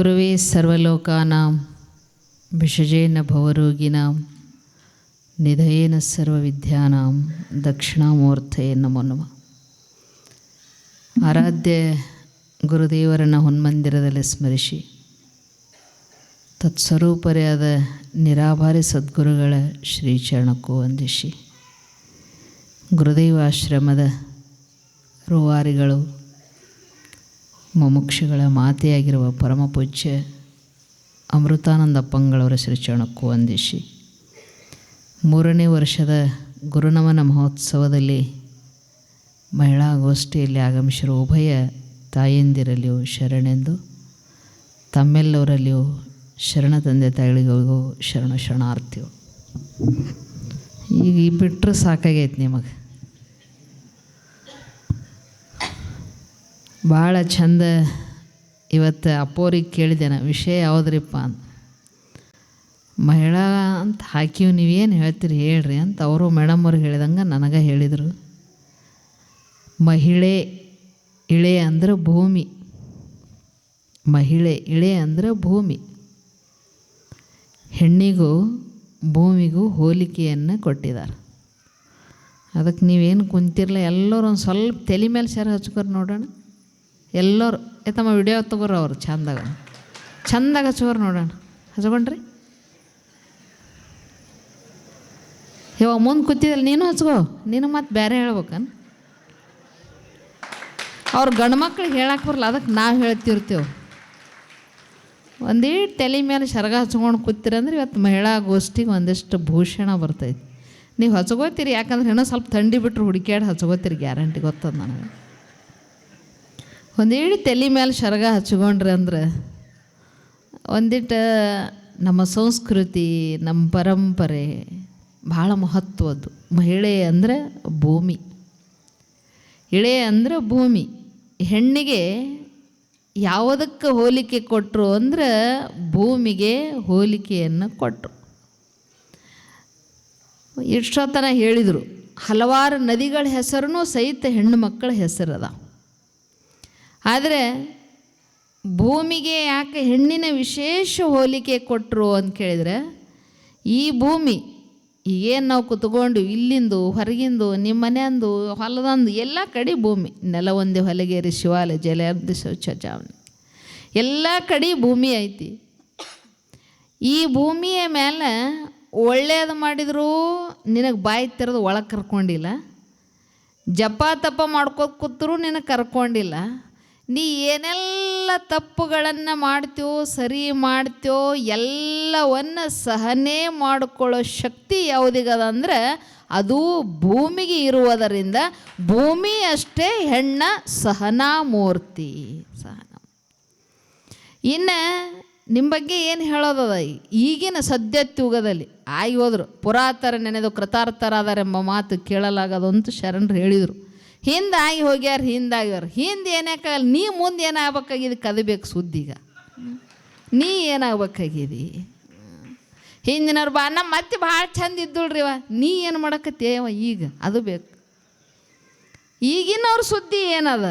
ಗುರುವೇ ಸರ್ವಲೋಕಾನಾಂ, ಭಿಷಜೇನ ಭವರೋಗಿನಾಂ, ನಿಧಯೇನ ಸರ್ವವಿದ್ಯಾನಾಂ, ದಕ್ಷಿಣಾಮೂರ್ತಯೇ ನಮೋ ನಮಃ. ಆರಾಧ್ಯ ಗುರುದೇವರನ್ನು ಹೊನ್ಮಂದಿರದಲ್ಲಿ ಸ್ಮರಿಸಿ, ತತ್ಸ್ವರೂಪರೇ ಆದ ನಿರಾಭಾರಿ ಸದ್ಗುರುಗಳ ಶ್ರೀಚರಣಕ್ಕೂ ವಂದಿಸಿ ಗುರುದೇವಾಶ್ರಮದ ರೂವಾರಿಗಳು ಮುಮುಕ್ಷುಗಳ ಮಾತೆಯಾಗಿರುವ ಪರಮಪೂಜ್ಯ ಅಮೃತಾನಂದ ಪಂಗಳವರ ಶ್ರೀಚರಣಕ್ಕೂ ವಂದಿಸಿ ಮೂರನೇ ವರ್ಷದ ಗುರುನಮನ ಮಹೋತ್ಸವದಲ್ಲಿ ಮಹಿಳಾ ಗೋಷ್ಠಿಯಲ್ಲಿ ಆಗಮಿಸಿರುವ ಉಭಯ ತಾಯಂದಿರಲ್ಲಿಯೂ ಶರಣೆಂದು ತಮ್ಮೆಲ್ಲವರಲ್ಲಿಯೂ ಶರಣ ತಂದೆ ತಾಯಿಗಳಿಗೂ ಶರಣ ಶರಣಾರ್ಥಿಗಳು. ಈಗ ಈ ಬಿಟ್ಟರೆ ಸಾಕಾಗೈತೆ ನಿಮಗೆ. ಭಾಳ ಚಂದ ಇವತ್ತು ಅಪ್ಪೋರಿಗೆ ಕೇಳಿದೆ ನಾ ವಿಷಯ ಯಾವುದ್ರಿಪ್ಪ ಅಂತ. ಮಹಿಳಾ ಅಂತ ಹಾಕಿವು ನೀವೇನು ಹೇಳ್ತೀರಿ ಹೇಳ್ರಿ ಅಂತ ಅವರು ಮೇಡಮ್ ಅವ್ರಿಗೆ ಹೇಳಿದಂಗೆ ನನಗೆ ಹೇಳಿದರು. ಮಹಿಳೆ ಇಳೆ ಅಂದ್ರೆ ಭೂಮಿ. ಮಹಿಳೆ ಇಳೆ ಅಂದ್ರೆ ಭೂಮಿ. ಹೆಣ್ಣಿಗೂ ಭೂಮಿಗೂ ಹೋಲಿಕೆಯನ್ನು ಕೊಟ್ಟಿದ್ದಾರೆ ಅದಕ್ಕೆ ನೀವೇನು ಕುಂತಿರಲ್ಲ ಎಲ್ಲರೂ ಒಂದು ಸ್ವಲ್ಪ ತಲೆ ಮೇಲೆ ಸೆರೆ ಹಚ್ಕೋರಿ ನೋಡೋಣ. ಎಲ್ಲರೂ ತಮ್ಮ ವಿಡಿಯೋ ತಗೋರ ಅವ್ರು ಚಂದಾಗ. ಚಂದಾಗ ಹಚ್ಕೋರಿ ನೋಡೋಣ. ಹಚ್ಕೊಂಡ್ರಿ. ಇವಾಗ ಮುಂದೆ ಕೂತಿದ್ರೆ ನೀನು ಹಚ್ಕೋ, ನೀನು ಮತ್ತೆ ಬೇರೆ ಹೇಳ್ಬೇಕನ್. ಅವ್ರ ಗಂಡು ಮಕ್ಳಿಗೆ ಹೇಳಕ್ಕೆ ಬರಲ್ಲ ಅದಕ್ಕೆ ನಾವು ಹೇಳ್ತಿರ್ತೇವೆ. ಒಂದೀಟ್ ತಲೆ ಮೇಲೆ ಸರಗ ಹಚ್ಕೊಂಡು ಕೂತಿರಂದ್ರೆ ಇವತ್ತು ಮಹಿಳಾ ಗೋಷ್ಠಿಗೆ ಒಂದಿಷ್ಟು ಭೂಷಣ ಬರ್ತೈತಿ. ನೀವು ಹಚ್ಕೋತೀರಿ, ಯಾಕಂದ್ರೆ ಇನ್ನೂ ಸ್ವಲ್ಪ ಥಂಡಿ ಬಿಟ್ಟರು ಹುಡುಕ್ಯಾಡಿ ಹಚ್ಕೋತೀರಿ ಗ್ಯಾರಂಟಿ ಗೊತ್ತದ ನನಗೆ. ಒಂದೀಟ್ ತಲೆ ಮೇಲೆ ಸರಗ ಹಚ್ಕೊಂಡ್ರಿ ಅಂದ್ರೆ ಒಂದಿಟ್ಟು ನಮ್ಮ ಸಂಸ್ಕೃತಿ, ನಮ್ಮ ಪರಂಪರೆ ಭಾಳ ಮಹತ್ವದ್ದು ಮಹಿಳೆ ಅಂದರೆ ಭೂಮಿ. ಇಳೆ ಅಂದರೆ ಭೂಮಿ. ಹೆಣ್ಣಿಗೆ ಯಾವುದಕ್ಕೆ ಹೋಲಿಕೆ ಕೊಟ್ಟರು ಅಂದ್ರೆ ಭೂಮಿಗೆ ಹೋಲಿಕೆಯನ್ನು ಕೊಟ್ಟರು ಇಷ್ಟೊತ್ತನ ಹೇಳಿದರು. ಹಲವಾರು ನದಿಗಳ ಹೆಸರು ಸಹಿತ ಹೆಣ್ಣು ಮಕ್ಕಳ ಹೆಸರದ ಆದರೆ ಭೂಮಿಗೆ ಯಾಕೆ ಹೆಣ್ಣಿನ ವಿಶೇಷ ಹೋಲಿಕೆ ಕೊಟ್ಟರು ಅಂತ ಕೇಳಿದರೆ, ಈ ಭೂಮಿ, ಈಗೇನು ನಾವು ಕುತ್ಕೊಂಡು ಇಲ್ಲಿಂದು, ಹೊರಗಿಂದು ನಿಮ್ಮ ಮನೆಯಂದು, ಹೊಲದಂದು, ಎಲ್ಲ ಕಡೆ ಭೂಮಿ. ನೆಲ ಒಂದೇ ಹೊಲಗೇರಿ, ಶಿವಾಲಯ ಜಲ ಚಾವಣಿ ಎಲ್ಲ ಕಡೆ ಭೂಮಿ ಐತಿ. ಈ ಭೂಮಿಯ ಮೇಲೆ ಒಳ್ಳೆಯದು ಮಾಡಿದರೂ ನಿನಗೆ ಬಾಯಿ ತೆರೆದು ಒಳಗೆ ಕರ್ಕೊಂಡಿಲ್ಲ. ಜಪ ತಪ ಮಾಡ್ಕೋತ ಕೂತರೂ ನಿನಗೆ ಕರ್ಕೊಂಡಿಲ್ಲ. ನೀ ಏನೆಲ್ಲ ತಪ್ಪುಗಳನ್ನು ಮಾಡ್ತೀವೋ ಸರಿ ಮಾಡ್ತೀವೋ ಎಲ್ಲವನ್ನು ಸಹನೆ ಮಾಡಿಕೊಳ್ಳೋ ಶಕ್ತಿ ಯಾವುದಿಗದ ಅಂದ್ರೆ ಅದು ಭೂಮಿಗೆ ಇರುವುದರಿಂದ ಭೂಮಿ ಅಷ್ಟೇ ಹೆಣ್ಣ ಸಹನಾ ಮೂರ್ತಿ, ಸಹನ ಇನ್ನು ನಿಮ್ಮ ಬಗ್ಗೆ ಏನು ಹೇಳೋದದ? ಈಗಿನ ಸದ್ಯತ್ಯುಗದಲ್ಲಿ ಆಗಿ ಹೋದರು ಪುರಾತರ ನೆನೆದು ಕೃತಾರ್ಥರಾದರೆಂಬ ಮಾತು ಕೇಳಲಾಗದಂತೂ ಶರಣರು ಹೇಳಿದರು. ಹಿಂದೆ ಆಗಿ ಹೋಗ್ಯಾರ. ಹಿಂದಾಗ್ಯಾರ ಹಿಂದೆ ಏನಾಗಲ್ಲ ನೀ ಮುಂದೆ ಏನಾಗಬೇಕಾಗಿದೆ ಕದಬೇಕು ಸುದ್ದಿಗ. ನೀ ಏನಾಗಬೇಕಾಗಿದೆ? ಹಿಂದಿನವ್ರು ಬಾ ನಮ್ಮ ಮತ್ತೆ ಭಾಳ ಚಂದ ಇದ್ದಳ್ರಿವ ನೀ ಏನು ಮಾಡಕತ್ತೇವ ಈಗ? ಅದು ಬೇಕು. ಈಗಿನವ್ರ ಸುದ್ದಿ ಏನದ?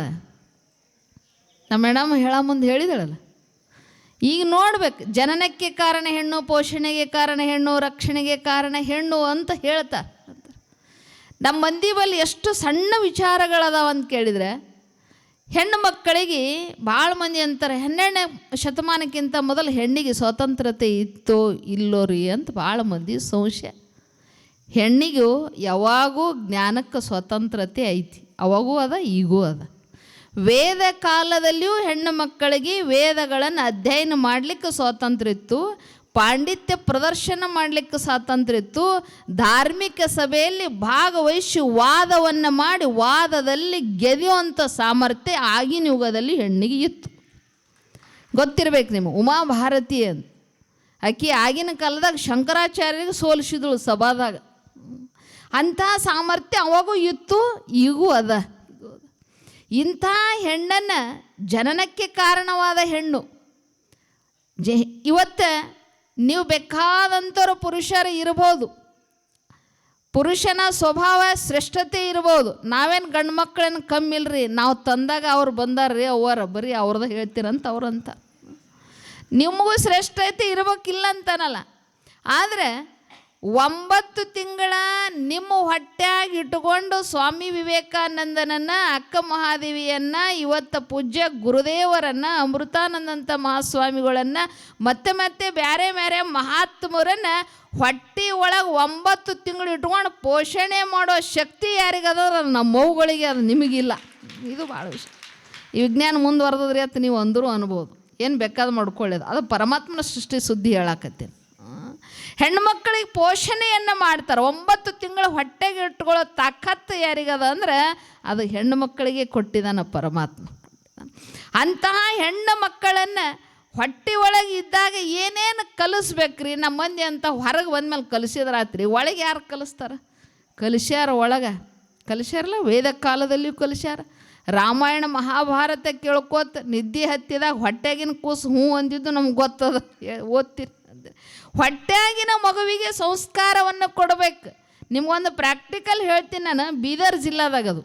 ನಮ್ಮ ಮೇಡಮ್ ಹೇಳ ಮುಂದೆ ಹೇಳಿದಳಲ್ಲ. ಈಗ ನೋಡ್ಬೇಕು, ಜನನಕ್ಕೆ ಕಾರಣ ಹೆಣ್ಣು, ಪೋಷಣೆಗೆ ಕಾರಣ ಹೆಣ್ಣು, ರಕ್ಷಣೆಗೆ ಕಾರಣ ಹೆಣ್ಣು ಅಂತ ಹೇಳ್ತಾರೆ. ನಮ್ಮ ಮಂದಿ ಬಳಿ ಎಷ್ಟು ಸಣ್ಣ ವಿಚಾರಗಳದಾವ ಅಂತ ಕೇಳಿದರೆ, ಹೆಣ್ಣು ಮಕ್ಕಳಿಗೆ ಭಾಳ ಮಂದಿ ಅಂತಾರೆ, ಹನ್ನೆರಡನೇ ಶತಮಾನಕ್ಕಿಂತ ಮೊದಲು ಹೆಣ್ಣಿಗೆ ಸ್ವತಂತ್ರತೆ ಇತ್ತೋ ಇಲ್ಲೋ ರೀ ಅಂತ ಭಾಳ ಮಂದಿ ಸಂಶಯ ಹೆಣ್ಣಿಗೂ ಯಾವಾಗೂ ಜ್ಞಾನಕ್ಕೆ ಸ್ವತಂತ್ರತೆ ಐತಿ, ಅವಾಗೂ ಅದ, ಈಗೂ ಅದ. ವೇದ ಕಾಲದಲ್ಲಿಯೂ ಹೆಣ್ಣು ಮಕ್ಕಳಿಗೆ ವೇದಗಳನ್ನು ಅಧ್ಯಯನ ಮಾಡಲಿಕ್ಕೆ ಸ್ವಾತಂತ್ರ್ಯ ಇತ್ತು ಪಾಂಡಿತ್ಯ ಪ್ರದರ್ಶನ ಮಾಡಲಿಕ್ಕೆ ಸ್ವಾತಂತ್ರ್ಯ ಇತ್ತು. ಧಾರ್ಮಿಕ ಸಭೆಯಲ್ಲಿ ಭಾಗವಹಿಸಿ ವಾದವನ್ನು ಮಾಡಿ ವಾದದಲ್ಲಿ ಗೆದೆಯುವಂಥ ಸಾಮರ್ಥ್ಯ ಆಗಿನ ಯುಗದಲ್ಲಿ ಹೆಣ್ಣಿಗೆ ಇತ್ತು. ಗೊತ್ತಿರ್ಬೇಕು ನಿಮ್ಮ ಉಮಾಭಾರತಿ ಅಂತ ಆಕೆ ಆಗಿನ ಕಾಲದಾಗ ಶಂಕರಾಚಾರ್ಯರಿಗೆ ಸೋಲಿಸಿದಳು ಸಭಾದಾಗ. ಅಂಥ ಸಾಮರ್ಥ್ಯ ಅವಾಗೂ ಇತ್ತು, ಈಗೂ ಅದ. ಇಂಥ ಹೆಣ್ಣನ್ನು ಜನನಕ್ಕೆ ಕಾರಣವಾದ ಹೆಣ್ಣು. ಜೆ, ಇವತ್ತು ನೀವು ಬೇಕಾದಂಥವ್ರು ಪುರುಷರು ಇರ್ಬೋದು ಪುರುಷನ ಸ್ವಭಾವ ಶ್ರೇಷ್ಠತೆ ಇರ್ಬೋದು ನಾವೇನು ಗಂಡು ಮಕ್ಕಳೇನು ಕಮ್ಮಿ ಇಲ್ರಿ ನಾವು ತಂದಾಗ ಅವ್ರು ಬಂದಾರ್ರಿ ಅವರ ಬರೀ ಅವ್ರದ್ದು ಹೇಳ್ತೀರಂತ ಅವ್ರಂತ. ನಿಮಗೂ ಶ್ರೇಷ್ಠತೆ ಇರಬೇಕಿಲ್ಲ ಅಂತನಲ್ಲ. ಆದರೆ ಒಂಬತ್ತು ತಿಂಗಳ ನಿಮ್ಮ ಹೊಟ್ಟೆಯಾಗಿ ಇಟ್ಟುಕೊಂಡು ಸ್ವಾಮಿ ವಿವೇಕಾನಂದನನ್ನು ಅಕ್ಕ ಮಹಾದೇವಿಯನ್ನ ಇವತ್ತು ಪೂಜ್ಯ ಗುರುದೇವರನ್ನು ಅಮೃತಾನಂದಂತ ಮಹಾಸ್ವಾಮಿಗಳನ್ನ ಮತ್ತೆ ಮತ್ತೆ ಬೇರೆ ಬೇರೆ ಮಹಾತ್ಮರನ್ನು ಹೊಟ್ಟೆ ಒಳಗೆ ಒಂಬತ್ತು ತಿಂಗಳು ಇಟ್ಕೊಂಡು ಪೋಷಣೆ ಮಾಡೋ ಶಕ್ತಿ ಯಾರಿಗದ ನಮ್ಮವುಗಳಿಗೆ ಅದು, ನಿಮಗಿಲ್ಲ. ಇದು ಭಾಳ ವಿಷಯ. ಈ ವಿಜ್ಞಾನ ಮುಂದುವರೆದ್ರಿ ಅಂತ ನೀವು ಅಂದರೂ ಅನ್ಬೋದು. ಏನು ಬೇಕಾದ ಮಾಡ್ಕೊಳ್ಳೋದು. ಅದು ಪರಮಾತ್ಮನ ಸೃಷ್ಟಿ ಸುದ್ದಿ ಹೇಳಾಕತ್ತೀನಿ. ಹೆಣ್ಮಕ್ಳಿಗೆ ಪೋಷಣೆಯನ್ನು ಮಾಡ್ತಾರೆ. ಒಂಬತ್ತು ತಿಂಗಳು ಹೊಟ್ಟೆಗೆ ಇಟ್ಕೊಳ್ಳೋ ತಾಕತ್ತು ಯಾರಿಗದ ಅಂದ್ರೆ ಅದು ಹೆಣ್ಣು ಮಕ್ಕಳಿಗೆ ಕೊಟ್ಟಿದ್ದಾನ ಪರಮಾತ್ಮ. ಅಂತಹ ಹೆಣ್ಣು ಮಕ್ಕಳನ್ನು ಹೊಟ್ಟೆ ಒಳಗೆ ಇದ್ದಾಗ ಏನೇನು ಕಲಿಸ್ಬೇಕ್ರಿ? ನಮ್ಮ ಮಂದಿ ಅಂತ ಹೊರಗೆ ಬಂದ್ಮೇಲೆ ಕಲಿಸಿದ್ರಾತ್ರಿ. ಒಳಗೆ ಯಾರು ಕಲಿಸ್ತಾರೆ? ಕಲಿಸ್ಯಾರ ಒಳಗೆ? ಕಲಿಸ್ಯಾರಲ್ಲ? ವೇದ ಕಾಲದಲ್ಲಿಯೂ ಕಲಿಸ್ಯಾರ. ರಾಮಾಯಣ ಮಹಾಭಾರತ ಕೇಳ್ಕೋತ ನಿದ್ದೆ ಹತ್ತಿದಾಗ ಹೊಟ್ಟೆಗಿನ ಕೂಸು ಹ್ಞೂ ಅಂದಿದ್ದು ನಮ್ಗೆ ಗೊತ್ತದ. ಹೇ- ಓದ್ತೀನಿ ಹೊಟ್ಟೆಯಾಗಿನ ಮಗುವಿಗೆ ಸಂಸ್ಕಾರವನ್ನು ಕೊಡಬೇಕು. ನಿಮಗೊಂದು ಪ್ರಾಕ್ಟಿಕಲ್ ಹೇಳ್ತೀನಿ ನಾನು, ಬೀದರ್ ಜಿಲ್ಲಾದಾಗ ಅದು.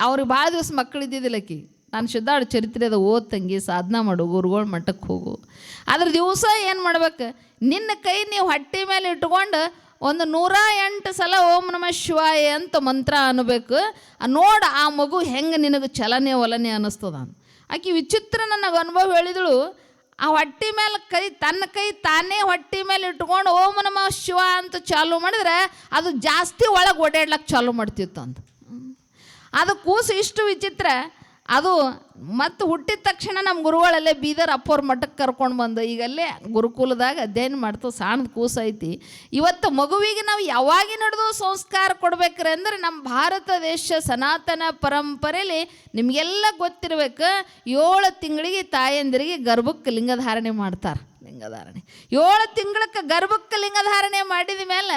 ಅವ್ರಿಗೆ ಭಾಳ ದಿವಸ ಮಕ್ಕಳು ಆಕಿ. ನಾನು ಶುದ್ಧಾಡ ಚರಿತ್ರೆ ಅದು ಓದ್ ತಂಗಿ ಸಾಧನ ಮಾಡು, ಗುರುಗಳ ಮಟ್ಟಕ್ಕೆ ಹೋಗು. ಅದ್ರ ದಿವಸ ಏನು ಮಾಡ್ಬೇಕು? ನಿನ್ನ ಕೈ ನೀವು ಹೊಟ್ಟೆ ಮೇಲೆ ಇಟ್ಕೊಂಡು ಒಂದು ನೂರ ಎಂಟು ಸಲ ಓಂ ನಮ ಶಿವಾಯ ಅಂತ ಮಂತ್ರ ಅನ್ನಬೇಕು. ನೋಡು ಆ ಮಗು ಹೆಂಗೆ ನಿನಗೆ ಚಲನೆ ಒಲನೆ ಅನ್ನಿಸ್ತದ ಆಕಿ ವಿಚಿತ್ರ ನನಗೆ ಅನುಭವ ಹೇಳಿದಳು. ಆ ಹೊಟ್ಟೆ ಮೇಲೆ ಕೈ, ತನ್ನ ಕೈ ತಾನೇ ಹೊಟ್ಟೆ ಮೇಲೆ ಇಟ್ಕೊಂಡು ಓಮ ನಮ ಶಿವ ಅಂತ ಚಾಲು ಮಾಡಿದ್ರೆ ಅದು ಜಾಸ್ತಿ ಒಳಗೆ ಓಡಾಡ್ಲಕ್ಕೆ ಚಾಲು ಮಾಡ್ತಿತ್ತು ಅಂತ ಅದು ಕೂಸು ಇಷ್ಟು ವಿಚಿತ್ರ. ಅದು ಮತ್ತು ಹುಟ್ಟಿದ ತಕ್ಷಣ ನಮ್ಮ ಗುರುಗಳಲ್ಲೇ ಬೀದರ್ ಅಪ್ಪೋರ್ ಮಠಕ್ಕೆ ಕರ್ಕೊಂಡು ಬಂದು ಈಗಲ್ಲೇ ಗುರುಕುಲದಾಗ ಅಧ್ಯಯನ ಮಾಡ್ತು ಸಾಣದ ಕೂಸೈತಿ ಇವತ್ತು ಮಗುವಿಗೆ ನಾವು ಯಾವಾಗ ನಡೆದು ಸಂಸ್ಕಾರ ಕೊಡ್ಬೇಕ್ರಿ ಅಂದ್ರೆ ನಮ್ಮ ಭಾರತ ದೇಶ ಸನಾತನ ಪರಂಪರೆಯಲ್ಲಿ ನಿಮಗೆಲ್ಲ ಗೊತ್ತಿರ್ಬೇಕು, ಏಳು ತಿಂಗಳಿಗೆ ತಾಯಂದಿರಿಗೆ ಗರ್ಭಕ್ಕೆ ಲಿಂಗಧಾರಣೆ ಮಾಡ್ತಾರೆ. ಲಿಂಗಧಾರಣೆ. ಏಳು ತಿಂಗಳಕ್ಕೆ ಗರ್ಭಕ್ಕೆ ಲಿಂಗಧಾರಣೆ ಮಾಡಿದ ಮೇಲೆ